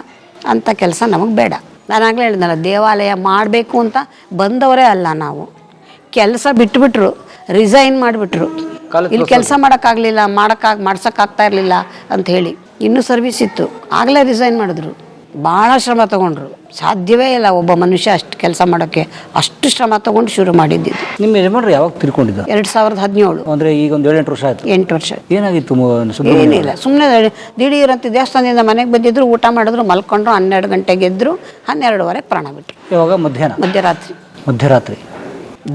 ಅಂತ ಕೆಲಸ ನಮಗೆ ಬೇಡ. ನಾನು ಆಗಲೇ ಹೇಳಿದ್ನಲ್ಲ ದೇವಾಲಯ ಮಾಡಬೇಕು ಅಂತ ಬಂದವರೇ ಅಲ್ಲ ನಾವು. ಕೆಲಸ ಬಿಟ್ಬಿಟ್ರು ರಿಸೈನ್ ಮಾಡಿಬಿಟ್ರು. ಇಲ್ಲಿ ಕೆಲಸ ಮಾಡೋಕ್ಕಾಗಲಿಲ್ಲ ಮಾಡೋಕ್ಕಾಗ ಮಾಡ್ಸೋಕ್ಕಾಗ್ತಾ ಇರಲಿಲ್ಲ ಅಂತ ಹೇಳಿ ಇನ್ನೂ ಸರ್ವಿಸ್ ಇತ್ತು. ಆಗಲೇ ರಿಸೈನ್ ಮಾಡಿದ್ರು. ಭಾಳ ಶ್ರಮ ತಗೊಂಡ್ರು. ಸಾಧ್ಯವೇ ಇಲ್ಲ ಒಬ್ಬ ಮನುಷ್ಯ ಅಷ್ಟು ಕೆಲಸ ಮಾಡೋಕ್ಕೆ ಅಷ್ಟು ಶ್ರಮ ತಗೊಂಡು ಶುರು ಮಾಡಿದ್ದಿದ್ದು. ನಿಮ್ಮ ಯಜಮಾನ್ರು ಯಾವಾಗ ತಿರ್ಕೊಂಡಿದ್ದ? ಎರಡು ಸಾವಿರದ ಹದಿನೇಳು. ಅಂದರೆ ಈಗ ಒಂದು ಏಳೆಂಟು ವರ್ಷ ಆಯ್ತು. ಎಂಟು ವರ್ಷ ಏನಾಗಿತ್ತು ಏನಿಲ್ಲ. ಸುಮ್ಮನೆ ದಿಢೀರಂತ ದೇವಸ್ಥಾನದಿಂದ ಮನೆಗೆ ಬಂದಿದ್ರು ಊಟ ಮಾಡಿದ್ರು ಮಲ್ಕೊಂಡ್ರು ಹನ್ನೆರಡು ಗಂಟೆಗೆ ಎದ್ರು ಹನ್ನೆರಡುವರೆ ಪ್ರಾಣ ಬಿಟ್ಟು ಯಾವಾಗ? ಮಧ್ಯಾಹ್ನ? ಮಧ್ಯರಾತ್ರಿ. ಮಧ್ಯರಾತ್ರಿ.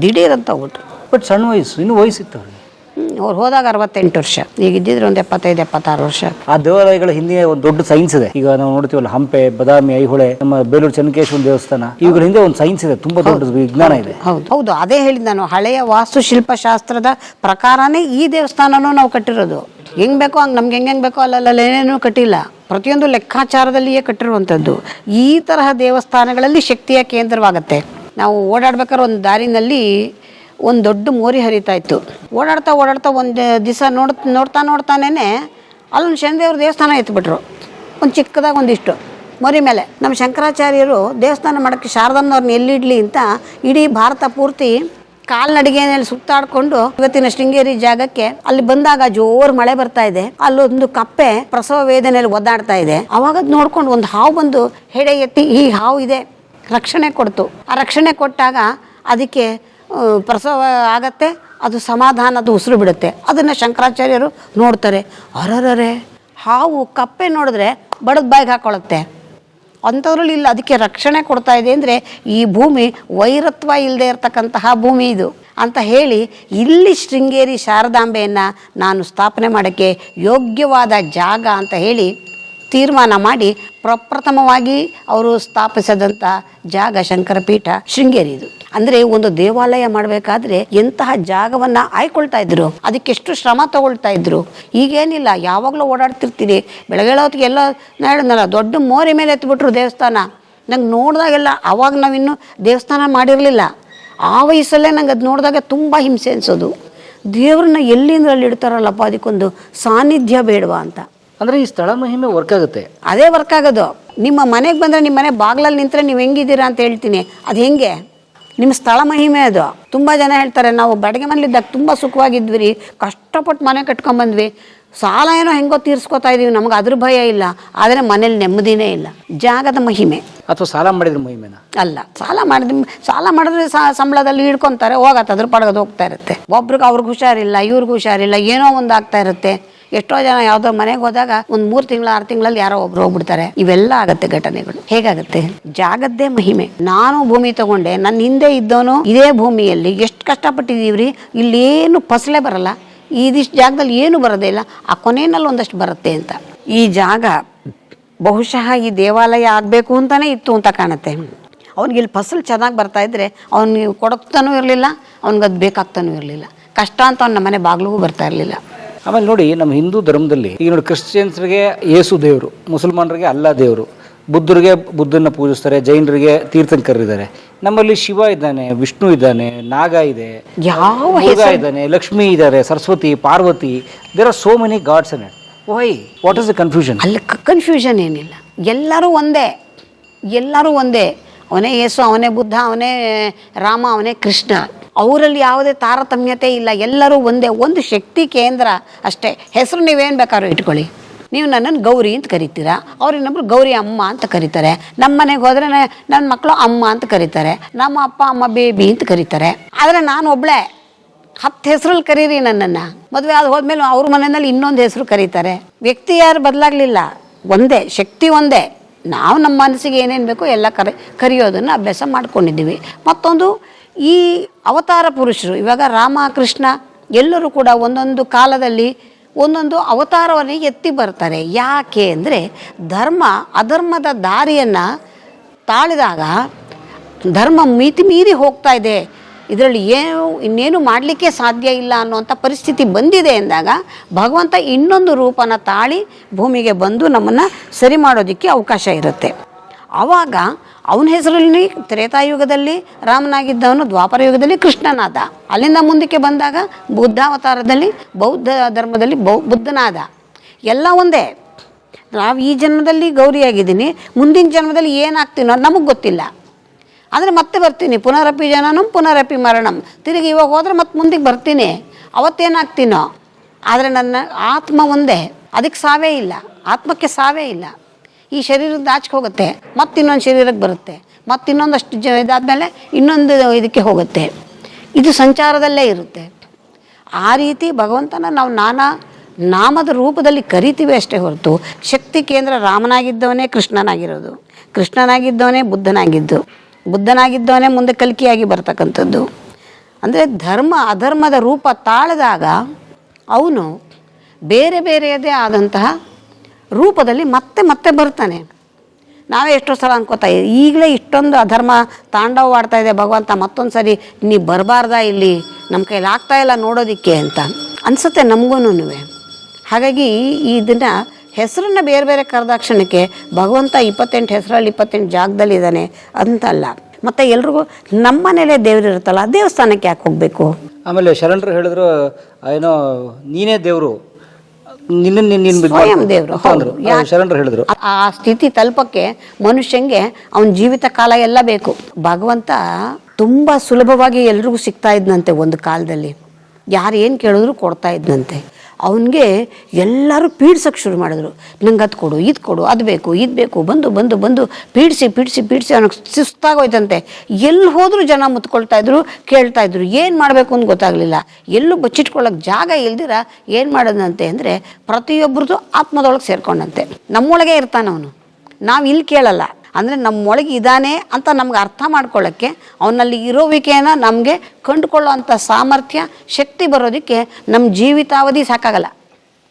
ದಿಢೀರಂತ ಊಟ ಬಟ್ ಸಣ್ಣ ವಯಸ್ಸು ಇನ್ನೂ ವಯಸ್ಸಿತ್ತು ಅವ್ರು ಹೋದಾಗ ಅರವತ್ತೆಂಟು ವರ್ಷ. ಈಗ ಇದ್ದಿದ್ರೆ ಒಂದು ಎಪ್ಪತ್ತೈದು ಎಪ್ಪತ್ತಾರು ವರ್ಷ. ಆ ದೇವಾಲಯಗಳ ಹಿಂದೆ ಒಂದು ದೊಡ್ಡ ಸೈನ್ಸ್ ಇದೆ. ಈಗ ನಾವು ನೋಡ್ತೀವಲ್ಲ ಹಂಪೆ ಬದಾಮಿ ಐಹೊಳೆ ನಮ್ಮ ಬೇಲೂರು ಚೆನ್ನಕೇಶ್ವರ ದೇವಸ್ಥಾನ ಇವುಗಳ ಹಿಂದೆ ಒಂದು ಸೈನ್ಸ್ ಇದೆ. ತುಂಬಾ ದೊಡ್ಡ ವಿಜ್ಞಾನ ಇದೆ. ಹೌದು ಹೌದು. ಅದೇ ಹೇಳಿದ್ ನಾನು ಹಳೆಯ ವಾಸ್ತುಶಿಲ್ಪಶಾಸ್ತ್ರದ ಪ್ರಕಾರನೇ ಈ ದೇವಸ್ಥಾನನೂ ನಾವು ಕಟ್ಟಿರೋದು. ಹೆಂಗ್ ಬೇಕೋ ಹಂಗೆ ನಮ್ಗೆ ಹೆಂಗೆ ಬೇಕೋ ಅಲ್ಲಲ್ಲ ಏನೇನೂ ಕಟ್ಟಿಲ್ಲ. ಪ್ರತಿಯೊಂದು ಲೆಕ್ಕಾಚಾರದಲ್ಲಿಯೇ ಕಟ್ಟಿರುವಂಥದ್ದು. ಈ ತರಹ ದೇವಸ್ಥಾನಗಳಲ್ಲಿ ಶಕ್ತಿಯ ಕೇಂದ್ರವಾಗುತ್ತೆ. ನಾವು ಓಡಾಡ್ಬೇಕಾದ್ರೆ ಒಂದು ದಾರಿನಲ್ಲಿ ಒಂದು ದೊಡ್ಡ ಮೋರಿ ಹರಿತಾ ಇತ್ತು ಓಡಾಡ್ತಾ ಓಡಾಡ್ತಾ ಒಂದು ದಿವಸ ನೋಡ್, ನೋಡ್ತಾ ನೋಡ್ತಾನೇ ಅಲ್ಲೊಂದು ಶನಿದೇವ್ರ ದೇವಸ್ಥಾನ ಎತ್ಬಿಟ್ರು. ಒಂದು ಚಿಕ್ಕದಾಗ ಒಂದಿಷ್ಟು. ಮೋರಿ ಮೇಲೆ ನಮ್ಮ ಶಂಕರಾಚಾರ್ಯರು ದೇವಸ್ಥಾನ ಮಾಡೋಕ್ಕೆ ಶಾರದಮ್ಮನವ್ರನ್ನ ಎಲ್ಲಿಡ್ಲಿ ಅಂತ ಇಡೀ ಭಾರತ ಪೂರ್ತಿ ಕಾಲ್ನಡಿಗೆನಲ್ಲಿ ಸುತ್ತಾಡಿಕೊಂಡು ಇವತ್ತಿನ ಶೃಂಗೇರಿ ಜಾಗಕ್ಕೆ ಅಲ್ಲಿ ಬಂದಾಗ ಜೋರ್ ಮಳೆ ಬರ್ತಾ ಇದೆ. ಅಲ್ಲೊಂದು ಕಪ್ಪೆ ಪ್ರಸವ ವೇದನೆಯಲ್ಲಿ ಒದ್ದಾಡ್ತಾ ಇದೆ. ಅವಾಗ ನೋಡ್ಕೊಂಡು ಒಂದು ಹಾವು ಬಂದು ಹೆಡೆ ಎತ್ತಿ ಈ ಹಾವು ಇದೆ. ರಕ್ಷಣೆ ಕೊಡ್ತು. ಆ ರಕ್ಷಣೆ ಕೊಟ್ಟಾಗ ಅದಕ್ಕೆ ಪ್ರಸವ ಆಗತ್ತೆ, ಅದು ಸಮಾಧಾನದ ಉಸಿರು ಬಿಡುತ್ತೆ. ಅದನ್ನು ಶಂಕರಾಚಾರ್ಯರು ನೋಡ್ತಾರೆ. ಅರರರೆ, ಹಾವು ಕಪ್ಪೆ ನೋಡಿದ್ರೆ ಬಡದ ಬಾಯಿಗೆ ಹಾಕೊಳ್ಳುತ್ತೆ ಅಂಥದ್ರಲ್ಲಿ ಇಲ್ಲ ಅದಕ್ಕೆ ರಕ್ಷಣೆ ಕೊಡ್ತಾ ಇದೆ ಅಂದರೆ ಈ ಭೂಮಿ ವೈರತ್ವ ಇಲ್ಲದೆ ಇರತಕ್ಕಂತಹ ಭೂಮಿ ಇದು ಅಂತ ಹೇಳಿ ಇಲ್ಲಿ ಶೃಂಗೇರಿ ಶಾರದಾಂಬೆಯನ್ನು ನಾನು ಸ್ಥಾಪನೆ ಮಾಡೋಕ್ಕೆ ಯೋಗ್ಯವಾದ ಜಾಗ ಅಂತ ಹೇಳಿ ತೀರ್ಮಾನ ಮಾಡಿ ಪ್ರಪ್ರಥಮವಾಗಿ ಅವರು ಸ್ಥಾಪಿಸಿದಂಥ ಜಾಗ ಶಂಕರಪೀಠ ಶೃಂಗೇರಿ ಇದು ಅಂದ್ರೆ ಒಂದು ದೇವಾಲಯ ಮಾಡಬೇಕಾದ್ರೆ ಎಂತಹ ಜಾಗವನ್ನ ಆಯ್ಕೊಳ್ತಾ ಇದ್ರು ಅದಕ್ಕೆಷ್ಟು ಶ್ರಮ ತಗೊಳ್ತಾ ಇದ್ರು, ಈಗೇನಿಲ್ಲ, ಯಾವಾಗಲೂ ಓಡಾಡ್ತಿರ್ತೀರಿ ಬೆಳಗ್ಗೆ ಹೊತ್ತಿಗೆ ಎಲ್ಲ ಹೇಳಿದ್ನಲ್ಲ ದೊಡ್ಡ ಮೋರೆ ಮೇಲೆ ಎತ್ಬಿಟ್ರು ದೇವಸ್ಥಾನ. ನಂಗೆ ನೋಡಿದಾಗೆಲ್ಲ ಅವಾಗ ನಾವಿನ್ನು ದೇವಸ್ಥಾನ ಮಾಡಿರಲಿಲ್ಲ. ಆ ವಯಸ್ಸಲ್ಲೇ ನಂಗೆ ಅದು ನೋಡಿದಾಗ ತುಂಬ ಹಿಂಸೆ ಅನಿಸೋದು. ದೇವ್ರನ್ನ ಎಲ್ಲಿಂದ ಅಲ್ಲಿ ಇಡ್ತಾರಲ್ಲಪ್ಪ ಅದಕ್ಕೊಂದು ಸಾನ್ನಿಧ್ಯ ಬೇಡವಾ ಅಂತ. ಅಂದರೆ ಈ ಸ್ಥಳ ಮಹಿಮೆ ವರ್ಕ್ ಆಗುತ್ತೆ. ಅದೇ ವರ್ಕ್ ಆಗೋದು. ನಿಮ್ಮ ಮನೆಗೆ ಬಂದರೆ ನಿಮ್ಮ ಮನೆ ಬಾಗ್ಲಲ್ಲಿ ನಿಂತರೆ ನೀವು ಹೆಂಗಿದ್ದೀರಾ ಅಂತ ಹೇಳ್ತೀನಿ. ಅದು ಹೆಂಗೆ? ನಿಮ್ಮ ಸ್ಥಳ ಮಹಿಮೆ ಅದು. ತುಂಬ ಜನ ಹೇಳ್ತಾರೆ ನಾವು ಬಡಗೆ ಮನೇಲಿದ್ದಾಗ ತುಂಬ ಸುಖವಾಗಿದ್ವಿ ರೀ ಕಷ್ಟಪಟ್ಟು ಮನೆ ಕಟ್ಕೊಂಬಂದ್ವಿ ಸಾಲ ಏನೋ ಹೆಂಗೋ ತೀರ್ಸ್ಕೊತಾ ಇದೀವಿ ನಮ್ಗೆ ಅದ್ರ ಭಯ ಇಲ್ಲ. ಆದರೆ ಮನೇಲಿ ನೆಮ್ಮದಿನೇ ಇಲ್ಲ. ಜಾಗದ ಮಹಿಮೆ. ಅಥವಾ ಸಾಲ ಮಾಡಿದ್ರೆ ಮಹಿಮೆನ? ಅಲ್ಲ ಸಾಲ ಮಾಡಿದ ಸಾಲ ಮಾಡಿದ್ರೆ ಸಾ ಸಂಬಳದಲ್ಲಿ ಹಿಡ್ಕೊತಾರೆ ಹೋಗತ್ತೆ ಅದ್ರ ಪಡಗದು ಹೋಗ್ತಾ ಇರುತ್ತೆ. ಒಬ್ರಿಗೆ ಅವ್ರಿಗೆ ಹುಷಾರಿಲ್ಲ ಇವ್ರಿಗೆ ಹುಷಾರಿಲ್ಲ ಏನೋ ಒಂದು ಆಗ್ತಾ ಇರುತ್ತೆ. ಎಷ್ಟೋ ಜನ ಯಾವ್ದೋ ಮನೆಗೆ ಹೋದಾಗ ಒಂದು ಮೂರು ತಿಂಗಳ, ಆರು ತಿಂಗಳಲ್ಲಿ ಯಾರೋ ಒಬ್ರು ಹೋಗ್ಬಿಡ್ತಾರೆ. ಇವೆಲ್ಲ ಆಗತ್ತೆ ಘಟನೆಗಳು. ಹೇಗಾಗತ್ತೆ? ಜಾಗದ್ದೇ ಮಹಿಮೆ. ನಾನು ಭೂಮಿ ತಗೊಂಡೆ ನನ್ನ ಹಿಂದೆ ಇದ್ದವನು ಇದೇ ಭೂಮಿಯಲ್ಲಿ, ಎಷ್ಟು ಕಷ್ಟಪಟ್ಟಿದೀವ್ರಿ ಇಲ್ಲಿ ಏನು ಫಸಲೇ ಬರಲ್ಲ. ಇದಿಷ್ಟು ಜಾಗದಲ್ಲಿ ಏನು ಬರೋದೇ ಇಲ್ಲ. ಆ ಕೊನೆಯಲ್ಲಿ ಒಂದಷ್ಟು ಬರುತ್ತೆ ಅಂತ. ಈ ಜಾಗ ಬಹುಶಃ ಈ ದೇವಾಲಯ ಆಗಬೇಕು ಅಂತಲೇ ಇತ್ತು ಅಂತ ಕಾಣುತ್ತೆ. ಅವ್ನಿಗೆ ಇಲ್ಲಿ ಫಸಲು ಚೆನ್ನಾಗಿ ಬರ್ತಾ ಇದ್ರೆ ಅವ್ನಿಗೆ ಕೊಡಕ್ತಾನೂ ಇರಲಿಲ್ಲ, ಅವ್ನಿಗೆ ಅದು ಬೇಕಾಗ್ತಾನೂ ಇರಲಿಲ್ಲ. ಕಷ್ಟ ಅಂತ ಅವ್ನ ಮನೆ ಬಾಗಿಲಿಗೂ ಬರ್ತಾ ಇರಲಿಲ್ಲ. ಆಮೇಲೆ ನೋಡಿ ನಮ್ಮ ಹಿಂದೂ ಧರ್ಮದಲ್ಲಿ ಈಗ ನೋಡಿ ಕ್ರಿಶ್ಚಿಯನ್ಸ್ರಿಗೆ ಯೇಸು ದೇವರು ಮುಸಲ್ಮಾನರಿಗೆ ಅಲ್ಲ ದೇವರು ಬುದ್ಧರಿಗೆ ಬುದ್ಧನ ಪೂಜಿಸ್ತಾರೆ ಜೈನರಿಗೆ ತೀರ್ಥಂಕರಿದ್ದಾರೆ ನಮ್ಮಲ್ಲಿ ಶಿವ ಇದ್ದಾನೆ ವಿಷ್ಣು ಇದ್ದಾನೆ ನಾಗ ಇದೆ ಯಾವ ಇದ್ದಾನೆ ಲಕ್ಷ್ಮಿ ಇದ್ದಾರೆ Saraswati Parvati there are so many gods and why what is the confusion ಅಲ್ಲಿ ಕನ್ಫ್ಯೂಷನ್ ಏನಿಲ್ಲ. ಎಲ್ಲರೂ ಒಂದೇ ಎಲ್ಲರೂ ಒಂದೇ. ಅವನೇ ಯೇಸು ಅವನೇ ಬುದ್ಧ ಅವನೇ ರಾಮ ಅವನೇ ಕೃಷ್ಣ. ಅವರಲ್ಲಿ ಯಾವುದೇ ತಾರತಮ್ಯತೆ ಇಲ್ಲ. ಎಲ್ಲರೂ ಒಂದೇ ಒಂದು ಶಕ್ತಿ ಕೇಂದ್ರ ಅಷ್ಟೇ. ಹೆಸರು ನೀವೇನು ಬೇಕಾದ್ರೂ ಇಟ್ಕೊಳ್ಳಿ. ನೀವು ನನ್ನನ್ನು ಗೌರಿ ಅಂತ ಕರಿತೀರಾ? ಅವ್ರು ಇನ್ನೊಬ್ರು ಗೌರಿ ಅಮ್ಮ ಅಂತ ಕರೀತಾರೆ. ನಮ್ಮ ಮನೆಗೆ ಹೋದ್ರೆ ನನ್ನ ಮಕ್ಕಳು ಅಮ್ಮ ಅಂತ ಕರೀತಾರೆ. ನಮ್ಮ ಅಪ್ಪ, ಅಮ್ಮ, ಬೇಬಿ ಅಂತ ಕರೀತಾರೆ. ಆದರೆ ನಾನು ಒಬ್ಳೆ. ಹತ್ತು ಹೆಸರಲ್ಲಿ ಕರೀರಿ ನನ್ನನ್ನು. ಮದುವೆ ಅದು ಹೋದ್ಮೇಲೆ ಅವ್ರ ಮನೆಯಲ್ಲಿ ಇನ್ನೊಂದು ಹೆಸರು ಕರೀತಾರೆ. ವ್ಯಕ್ತಿ ಯಾರು ಬದಲಾಗಲಿಲ್ಲ. ಒಂದೇ, ಶಕ್ತಿ ಒಂದೇ. ನಾವು ನಮ್ಮ ಮನಸ್ಸಿಗೆ ಏನೇನು ಬೇಕೋ ಎಲ್ಲ ಕರೆ, ಕರೆಯೋದನ್ನು ಅಭ್ಯಾಸ ಮಾಡ್ಕೊಂಡಿದ್ದೀವಿ. ಮತ್ತೊಂದು ಈ ಅವತಾರ ಪುರುಷರು, ಇವಾಗ ರಾಮ, ಕೃಷ್ಣ ಎಲ್ಲರೂ ಕೂಡ ಒಂದೊಂದು ಕಾಲದಲ್ಲಿ ಒಂದೊಂದು ಅವತಾರವನ್ನು ಎತ್ತಿ ಬರ್ತಾರೆ. ಯಾಕೆ ಅಂದರೆ ಧರ್ಮ, ಅಧರ್ಮದ ದಾರಿಯನ್ನು ತಾಳಿದಾಗ ಧರ್ಮ ಮಿತಿ ಮೀರಿ ಹೋಗ್ತಾ ಇದೆ. ಇದರಲ್ಲಿ ಏನು, ಇನ್ನೇನು ಮಾಡಲಿಕ್ಕೆ ಸಾಧ್ಯ ಇಲ್ಲ ಅನ್ನುವಂಥ ಪರಿಸ್ಥಿತಿ ಬಂದಿದೆ ಎಂದಾಗ ಭಗವಂತ ಇನ್ನೊಂದು ರೂಪನ ತಾಳಿ ಭೂಮಿಗೆ ಬಂದು ನಮ್ಮನ್ನು ಸರಿ ಮಾಡೋದಕ್ಕೆ ಅವಕಾಶ ಇರುತ್ತೆ. ಆವಾಗ ಅವನ ಹೆಸರಲ್ಲಿ ತ್ರೇತಾಯುಗದಲ್ಲಿ ರಾಮನಾಗಿದ್ದವನು, ದ್ವಾಪರ ಯುಗದಲ್ಲಿ ಕೃಷ್ಣನಾದ. ಅಲ್ಲಿಂದ ಮುಂದಕ್ಕೆ ಬಂದಾಗ ಬುದ್ಧಾವತಾರದಲ್ಲಿ ಬೌದ್ಧ ಧರ್ಮದಲ್ಲಿ ಬೌ, ಬುದ್ಧನಾದ. ಎಲ್ಲ ಒಂದೇ. ನಾವು ಈ ಜನ್ಮದಲ್ಲಿ ಗೌರಿಯಾಗಿದ್ದೀನಿ, ಮುಂದಿನ ಜನ್ಮದಲ್ಲಿ ಏನಾಗ್ತೀನೋ ನಮಗೆ ಗೊತ್ತಿಲ್ಲ. ಆದರೆ ಮತ್ತೆ ಬರ್ತೀನಿ, ಪುನರಪಿ ಜನನಂ, ಪುನರಪಿ ಮರಣಂ. ತಿರುಗಿ ಇವಾಗ ಹೋದ್ರೆ ಮತ್ತೆ ಮುಂದಕ್ಕೆ ಬರ್ತೀನಿ. ಅವತ್ತೇನಾಗ್ತೀನೋ? ಆದರೆ ನನ್ನ ಆತ್ಮ ಒಂದೇ. ಅದಕ್ಕೆ ಸಾವೇ ಇಲ್ಲ. ಆತ್ಮಕ್ಕೆ ಸಾವೇ ಇಲ್ಲ. ಈ ಶರೀರದ ಆಚೆಗೆ ಹೋಗುತ್ತೆ ಮತ್ತೆ ಇನ್ನೊಂದು ಶರೀರಕ್ಕೆ ಬರುತ್ತೆ ಮತ್ತೆ ಇನ್ನೊಂದಷ್ಟು ಜ ಇದಾದಮೇಲೆ ಇನ್ನೊಂದು ಇದಕ್ಕೆ ಹೋಗುತ್ತೆ. ಇದು ಸಂಚಾರದಲ್ಲೇ ಇರುತ್ತೆ. ಆ ರೀತಿ ಭಗವಂತನ ನಾವು ನಾನಾ ನಾಮದ ರೂಪದಲ್ಲಿ ಕರಿತೀವಿ ಅಷ್ಟೇ ಹೊರತು, ಶಕ್ತಿ ಕೇಂದ್ರ ರಾಮನಾಗಿದ್ದವನೇ ಕೃಷ್ಣನಾಗಿರೋದು, ಕೃಷ್ಣನಾಗಿದ್ದವನೇ ಬುದ್ಧನಾಗಿದ್ದು, ಬುದ್ಧನಾಗಿದ್ದವನೇ ಮುಂದೆ ಕಲ್ಕಿಯಾಗಿ ಬರ್ತಕ್ಕಂಥದ್ದು. ಅಂದರೆ ಧರ್ಮ ಅಧರ್ಮದ ರೂಪ ತಾಳಿದಾಗ ಅವನು ಬೇರೆ ಬೇರೆಯದೇ ಆದಂತಹ ರೂಪದಲ್ಲಿ ಮತ್ತೆ ಮತ್ತೆ ಬರ್ತಾನೆ ನಾವೇ ಎಷ್ಟೋ ಸಲ ಅನ್ಕೋತಾ ಈಗಲೇ ಇಷ್ಟೊಂದು ಅಧರ್ಮ ತಾಂಡವವಾಡ್ತಾ ಇದೆ, ಭಗವಂತ ಮತ್ತೊಂದು ಸರಿ ನೀ ಬರಬಾರ್ದಾ ಇಲ್ಲಿ? ನಮ್ಮ ಕೈಲಿ ಆಗ್ತಾ ಇಲ್ಲ ನೋಡೋದಕ್ಕೆ ಅಂತ ಅನಿಸುತ್ತೆ ನಮಗೂ ಹಾಗಾಗಿ ಇದನ್ನು ಹೆಸರನ್ನು ಬೇರೆ ಬೇರೆ ಕರೆದಾಕ್ಷಣಕ್ಕೆ ಭಗವಂತ ಇಪ್ಪತ್ತೆಂಟು ಹೆಸರಲ್ಲಿ ಇಪ್ಪತ್ತೆಂಟು ಜಾಗದಲ್ಲಿ ಇದ್ದಾನೆ ಅಂತಲ್ಲ. ಮತ್ತು ಎಲ್ರಿಗೂ ನಮ್ಮ ಮನೇಲೇ ದೇವ್ರು ಇರುತ್ತಲ್ಲ, ದೇವಸ್ಥಾನಕ್ಕೆ ಯಾಕೆ ಹೋಗಬೇಕು? ಆಮೇಲೆ ಶರಣರು ಹೇಳಿದ್ರು, ಏನೋ ನೀನೇ ದೇವರು ಸ್ವಯಂ ದೇವ್ರು, ಅಂದ್ರು ಹೌದು. ಶರಣರು ಹೇಳಿದ್ರು. ಆ- ಆ ಸ್ಥಿತಿ ತಲುಪಕ್ಕೆ ಮನುಷ್ಯಂಗೆ ಅವನ ಜೀವಿತ ಕಾಲ ಎಲ್ಲ ಬೇಕು. ಭಗವಂತ ತುಂಬಾ ಸುಲಭವಾಗಿ ಎಲ್ರಿಗೂ ಸಿಗ್ತಾ ಇದ್ನಂತೆ ಒಂದು ಕಾಲದಲ್ಲಿ. ಯಾರು ಏನು ಕೇಳಿದ್ರು ಕೊಡ್ತಾ ಇದ್ನಂತೆ. ಅವನಿಗೆ ಎಲ್ಲರೂ ಪೀಡ್ಸೋಕ್ಕೆ ಶುರು ಮಾಡಿದ್ರು. ನಂಗೆ ಅದು ಕೊಡು, ಇದು ಕೊಡು, ಅದು ಬೇಕು, ಇದು ಬೇಕು, ಬಂದು ಬಂದು ಬಂದು ಪೀಡಿಸಿ ಪೀಡಿಸಿ ಪೀಡಿಸಿ ಅವನಿಗೆ ಸುಸ್ತಾಗೋಯ್ತಂತೆ. ಎಲ್ಲಿ ಹೋದರೂ ಜನ ಮುತ್ಕೊಳ್ತಾ ಇದ್ರು ಏನು ಮಾಡಬೇಕು ಅಂತ ಗೊತ್ತಾಗಲಿಲ್ಲ. ಎಲ್ಲೂ ಬಚ್ಚಿಟ್ಕೊಳ್ಳೋಕೆ ಜಾಗ ಇಲ್ದಿರ ಏನು ಮಾಡೋದಂತೆ ಅಂದರೆ ಪ್ರತಿಯೊಬ್ಬರದು ಆತ್ಮದೊಳಗೆ ಸೇರ್ಕೊಂಡಂತೆ. ನಮ್ಮೊಳಗೆ ಇರ್ತಾನೆ ಅವನು ನಾವು ಇಲ್ಲಿ ಕೇಳಲ್ಲ. ಅಂದರೆ ನಮ್ಮೊಳಗೆ ಇದ್ದಾನೆ ಅಂತ ನಮ್ಗೆ ಅರ್ಥ ಮಾಡ್ಕೊಳ್ಳೋಕ್ಕೆ ಅವನಲ್ಲಿ ಇರೋವಿಕೆಯನ್ನು ನಮಗೆ ಕಂಡುಕೊಳ್ಳೋ ಅಂಥ ಸಾಮರ್ಥ್ಯ, ಶಕ್ತಿ ಬರೋದಕ್ಕೆ ನಮ್ಮ ಜೀವಿತಾವಧಿ ಸಾಕಾಗಲ್ಲ.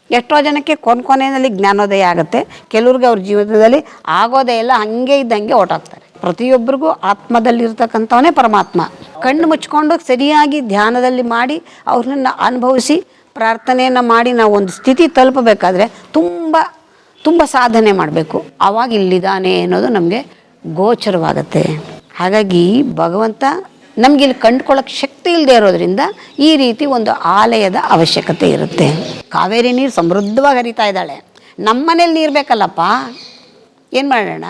ಎಷ್ಟೋ ಜನಕ್ಕೆ ಕೊನೆ ಕೊನೆಯಲ್ಲಿ ಜ್ಞಾನೋದಯ ಆಗುತ್ತೆ. ಕೆಲವ್ರಿಗೆ ಅವ್ರ ಜೀವಿತದಲ್ಲಿ ಆಗೋದೇ ಇಲ್ಲ, ಹಾಗೆ ಇದ್ದಂಗೆ ಓಟಾಗ್ತಾರೆ ಪ್ರತಿಯೊಬ್ಬರಿಗೂ ಆತ್ಮದಲ್ಲಿರ್ತಕ್ಕಂಥವನೇ ಪರಮಾತ್ಮ. ಕಣ್ಣು ಮುಚ್ಕೊಂಡು ಸರಿಯಾಗಿ ಧ್ಯಾನದಲ್ಲಿ ಮಾಡಿ ಅವ್ರನ್ನ ಅನುಭವಿಸಿ ಪ್ರಾರ್ಥನೆಯನ್ನು ಮಾಡಿ ನಾವು ಒಂದು ಸ್ಥಿತಿ ತಲುಪಬೇಕಾದ್ರೆ ತುಂಬ ತುಂಬ ಸಾಧನೆ ಮಾಡಬೇಕು. ಆವಾಗ ಇಲ್ಲಿದ್ದಾನೆ ಅನ್ನೋದು ನಮಗೆ ಗೋಚರವಾಗತ್ತೆ. ಹಾಗಾಗಿ ಭಗವಂತ ನಮ್ಗೆ ಇಲ್ಲಿ ಕಂಡುಕೊಳ್ಳೋಕೆ ಶಕ್ತಿ ಇಲ್ಲದೆ ಇರೋದ್ರಿಂದ ಈ ರೀತಿ ಒಂದು ಆಲಯದ ಅವಶ್ಯಕತೆ ಇರುತ್ತೆ. ಕಾವೇರಿ ನೀರು ಸಮೃದ್ಧವಾಗಿ ಹರಿತಾ ಇದ್ದಾಳೆ. ನಮ್ಮ ಮನೇಲಿ ನೀರು ಬೇಕಲ್ಲಪ್ಪ? ಏನು ಮಾಡೋಣ?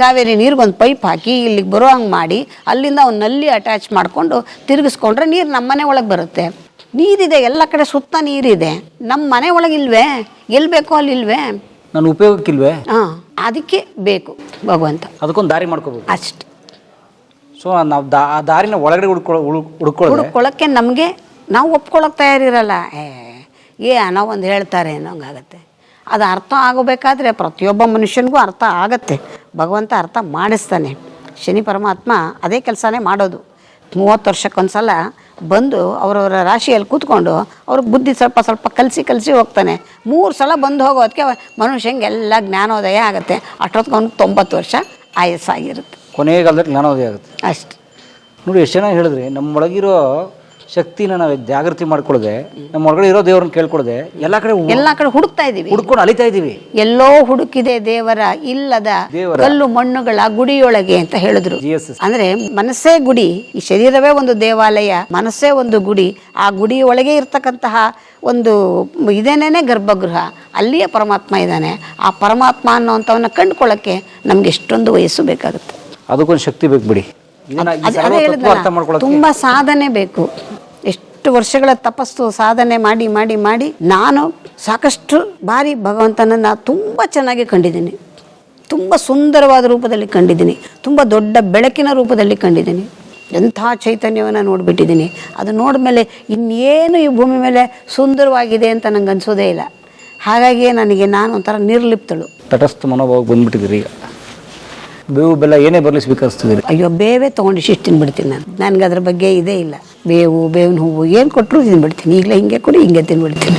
ಕಾವೇರಿ ನೀರಿಗೊಂದು ಪೈಪ್ ಹಾಕಿ ಇಲ್ಲಿಗೆ ಬರೋ ಹಂಗೆ ಮಾಡಿ ಅಲ್ಲಿಂದ ಒಂದು ನಲ್ಲಿ ಅಟ್ಯಾಚ್ ಮಾಡಿಕೊಂಡು ತಿರುಗಿಸ್ಕೊಂಡ್ರೆ ನೀರು ನಮ್ಮನೆ ಒಳಗೆ ಬರುತ್ತೆ. ನೀರಿದೆ ಎಲ್ಲ ಕಡೆ ಸುತ್ತ ನೀರಿದೆ. ನಮ್ಮ ಮನೆ ಒಳಗೆ ಇಲ್ವೇ? ಎಲ್ಲಿ ಬೇಕೋ ಅಲ್ಲಿ ಇಲ್ವೇ? ನಾನು ಉಪಯೋಗಕ್ಕಿಲ್ವೇ? ಹಾಂ ಅದಕ್ಕೆ ಬೇಕು ಭಗವಂತ. ಅದಕ್ಕೊಂದು ದಾರಿ ಮಾಡ್ಕೋಬೇಕು. ಅಷ್ಟೆ. ಸೊ ನಾವು ದಾ ಆ ದಾರಿನ ಒಳಗಡೆ ಹುಡ್ಕೊಳ್ಳೋ ಹುಡ್ಕೊಳ್ಳೋ ಹುಡ್ಕೊಳ್ಳೋಕ್ಕೆ ನಮಗೆ ನಾವು ಒಪ್ಕೊಳ್ಳೋಕೆ ತಯಾರಿರಲ್ಲ. ಏ ಏ ಅನ್ನೋ ಒಂದು ಹೇಳ್ತಾರೆ ಅನ್ನೋಂಗಾಗತ್ತೆ. ಅದು ಅರ್ಥ ಆಗಬೇಕಾದ್ರೆ ಪ್ರತಿಯೊಬ್ಬ ಮನುಷ್ಯನಿಗೂ ಅರ್ಥ ಆಗತ್ತೆ. ಭಗವಂತ ಅರ್ಥ ಮಾಡಿಸ್ತಾನೆ. ಶನಿ ಪರಮಾತ್ಮ ಅದೇ ಕೆಲಸನೇ ಮಾಡೋದು. ಮೂವತ್ತು ವರ್ಷಕ್ಕೊಂದ್ಸಲ ಬಂದು ಅವರವರ ರಾಶಿಯಲ್ಲಿ ಕೂತ್ಕೊಂಡು ಅವ್ರಿಗೆ ಬುದ್ಧಿ ಸ್ವಲ್ಪ ಸ್ವಲ್ಪ ಕಲಸಿ ಕಲಸಿ ಹೋಗ್ತಾನೆ. ಮೂರು ಸಲ ಬಂದು ಹೋಗೋದಕ್ಕೆ ಮನುಷ್ಯಂಗೆ ಎಲ್ಲ ಜ್ಞಾನೋದಯ ಆಗುತ್ತೆ. ಅಷ್ಟೊತ್ತಿಗೆ ಅವ್ನಿಗೆ ತೊಂಬತ್ತು ವರ್ಷ ಆಯಸ್ಸಾಗಿರುತ್ತೆ. ಕೊನೆಯ ಕಾಲದಲ್ಲಿ ಜ್ಞಾನೋದಯ ಆಗುತ್ತೆ. ಅಷ್ಟು. ನೋಡಿ ಎಷ್ಟು ಚೆನ್ನಾಗಿ ಹೇಳಿದ್ರಿ. ನಮ್ಮೊಳಗಿರೋ ಶಕ್ತಿನ ನಾವು ಜಾಗೃತಿ ಮಾಡ್ಕೊಳ್ಳದೆ ನಮ್ಮ ಒಳಗಡೆ ಇರೋ ದೇವ್ರನ್ನ ಕೇಳ್ಕೊಳ್ಳದೆ ಎಲ್ಲ ಕಡೆ ಎಲ್ಲಾ ಕಡೆ ಹುಡುಕ್ತಾ ಇದ್ದೀವಿ ಹುಡ್ಕೊಂಡು ಅಲಿತಾ ಇದೀವಿ. ಎಲ್ಲೋ ಹುಡುಕಿದೆ ದೇವರ ಇಲ್ಲದ ಕಲ್ಲು ಮಣ್ಣುಗಳ ಗುಡಿಯೊಳಗೆ ಅಂತ ಹೇಳಿದ್ರು. ಅಂದ್ರೆ ಮನಸ್ಸೇ ಗುಡಿ ಈ ಶರೀರವೇ ಒಂದು ದೇವಾಲಯ ಮನಸ್ಸೇ ಒಂದು ಗುಡಿ ಆ ಗುಡಿಯೊಳಗೆ ಇರ್ತಕ್ಕಂತಹ ಒಂದು ಇದೇನೇನೆ ಗರ್ಭಗೃಹ ಅಲ್ಲಿಯೇ ಪರಮಾತ್ಮ ಇದ್ದಾನೆ. ಆ ಪರಮಾತ್ಮ ಅನ್ನೋಂಥವನ್ನ ಕಂಡುಕೊಳ್ಳಕ್ಕೆ ನಮ್ಗೆ ಎಷ್ಟೊಂದು ವಯಸ್ಸು ಬೇಕಾಗುತ್ತೆ. ಅದಕ್ಕೊಂದು ಶಕ್ತಿ ಬೇಕು ಬಿಡಿ. ಅರ್ಥ ತುಂಬಾ ಸಾಧನೆ ಬೇಕು. ಎಷ್ಟು ವರ್ಷಗಳ ತಪಸ್ಸು, ಸಾಧನೆ ಮಾಡಿ ಮಾಡಿ ಮಾಡಿ ನಾನು ಸಾಕಷ್ಟು ಬಾರಿ ಭಗವಂತನನ್ನ ತುಂಬ ಚೆನ್ನಾಗಿ ಕಂಡಿದ್ದೀನಿ. ತುಂಬ ಸುಂದರವಾದ ರೂಪದಲ್ಲಿ ಕಂಡಿದ್ದೀನಿ. ತುಂಬ ದೊಡ್ಡ ಬೆಳಕಿನ ರೂಪದಲ್ಲಿ ಕಂಡಿದ್ದೀನಿ. ಎಂಥ ಚೈತನ್ಯವನ್ನು ನೋಡಿಬಿಟ್ಟಿದ್ದೀನಿ. ಅದು ನೋಡಿದ್ಮೇಲೆ ಇನ್ನೇನು ಈ ಭೂಮಿ ಮೇಲೆ ಸುಂದರವಾಗಿದೆ ಅಂತ ನಂಗೆ ಅನಿಸೋದೇ ಇಲ್ಲ. ಹಾಗಾಗಿ ನನಗೆ ನಾನು ಒಂಥರ ನಿರ್ಲಿಪ್ತಳು. ತಟಸ್ಥ ಮನೋಭಾವ ಬಂದ್ಬಿಟ್ಟಿದ್ದೀರಿ. ಈಗ ಬೇವು ಬೆಲ್ಲ ಏನೇ ಬರಲಿ ಸ್ವೀಕರಿಸ್ತಿದ್ದೀರಿ? ಅಯ್ಯೋ, ಬೇವೇ ತೊಗೊಂಡು ಇಷ್ಟು ತಿನ್ಬಿಡ್ತೀನಿ ನಾನು. ನನಗೆ ಅದ್ರ ಬಗ್ಗೆ ಇದೇ ಇಲ್ಲ. ಬೇವು, ಬೇವಿನ ಹೂವು ಏನು ಕೊಟ್ಟರು ತಿನ್ಬಿಡ್ತೀನಿ. ಈಗಲೇ ಹಿಂಗೆ ಕೊಡಿ, ಹಿಂಗೆ ತಿನ್ಬಿಡ್ತೀನಿ.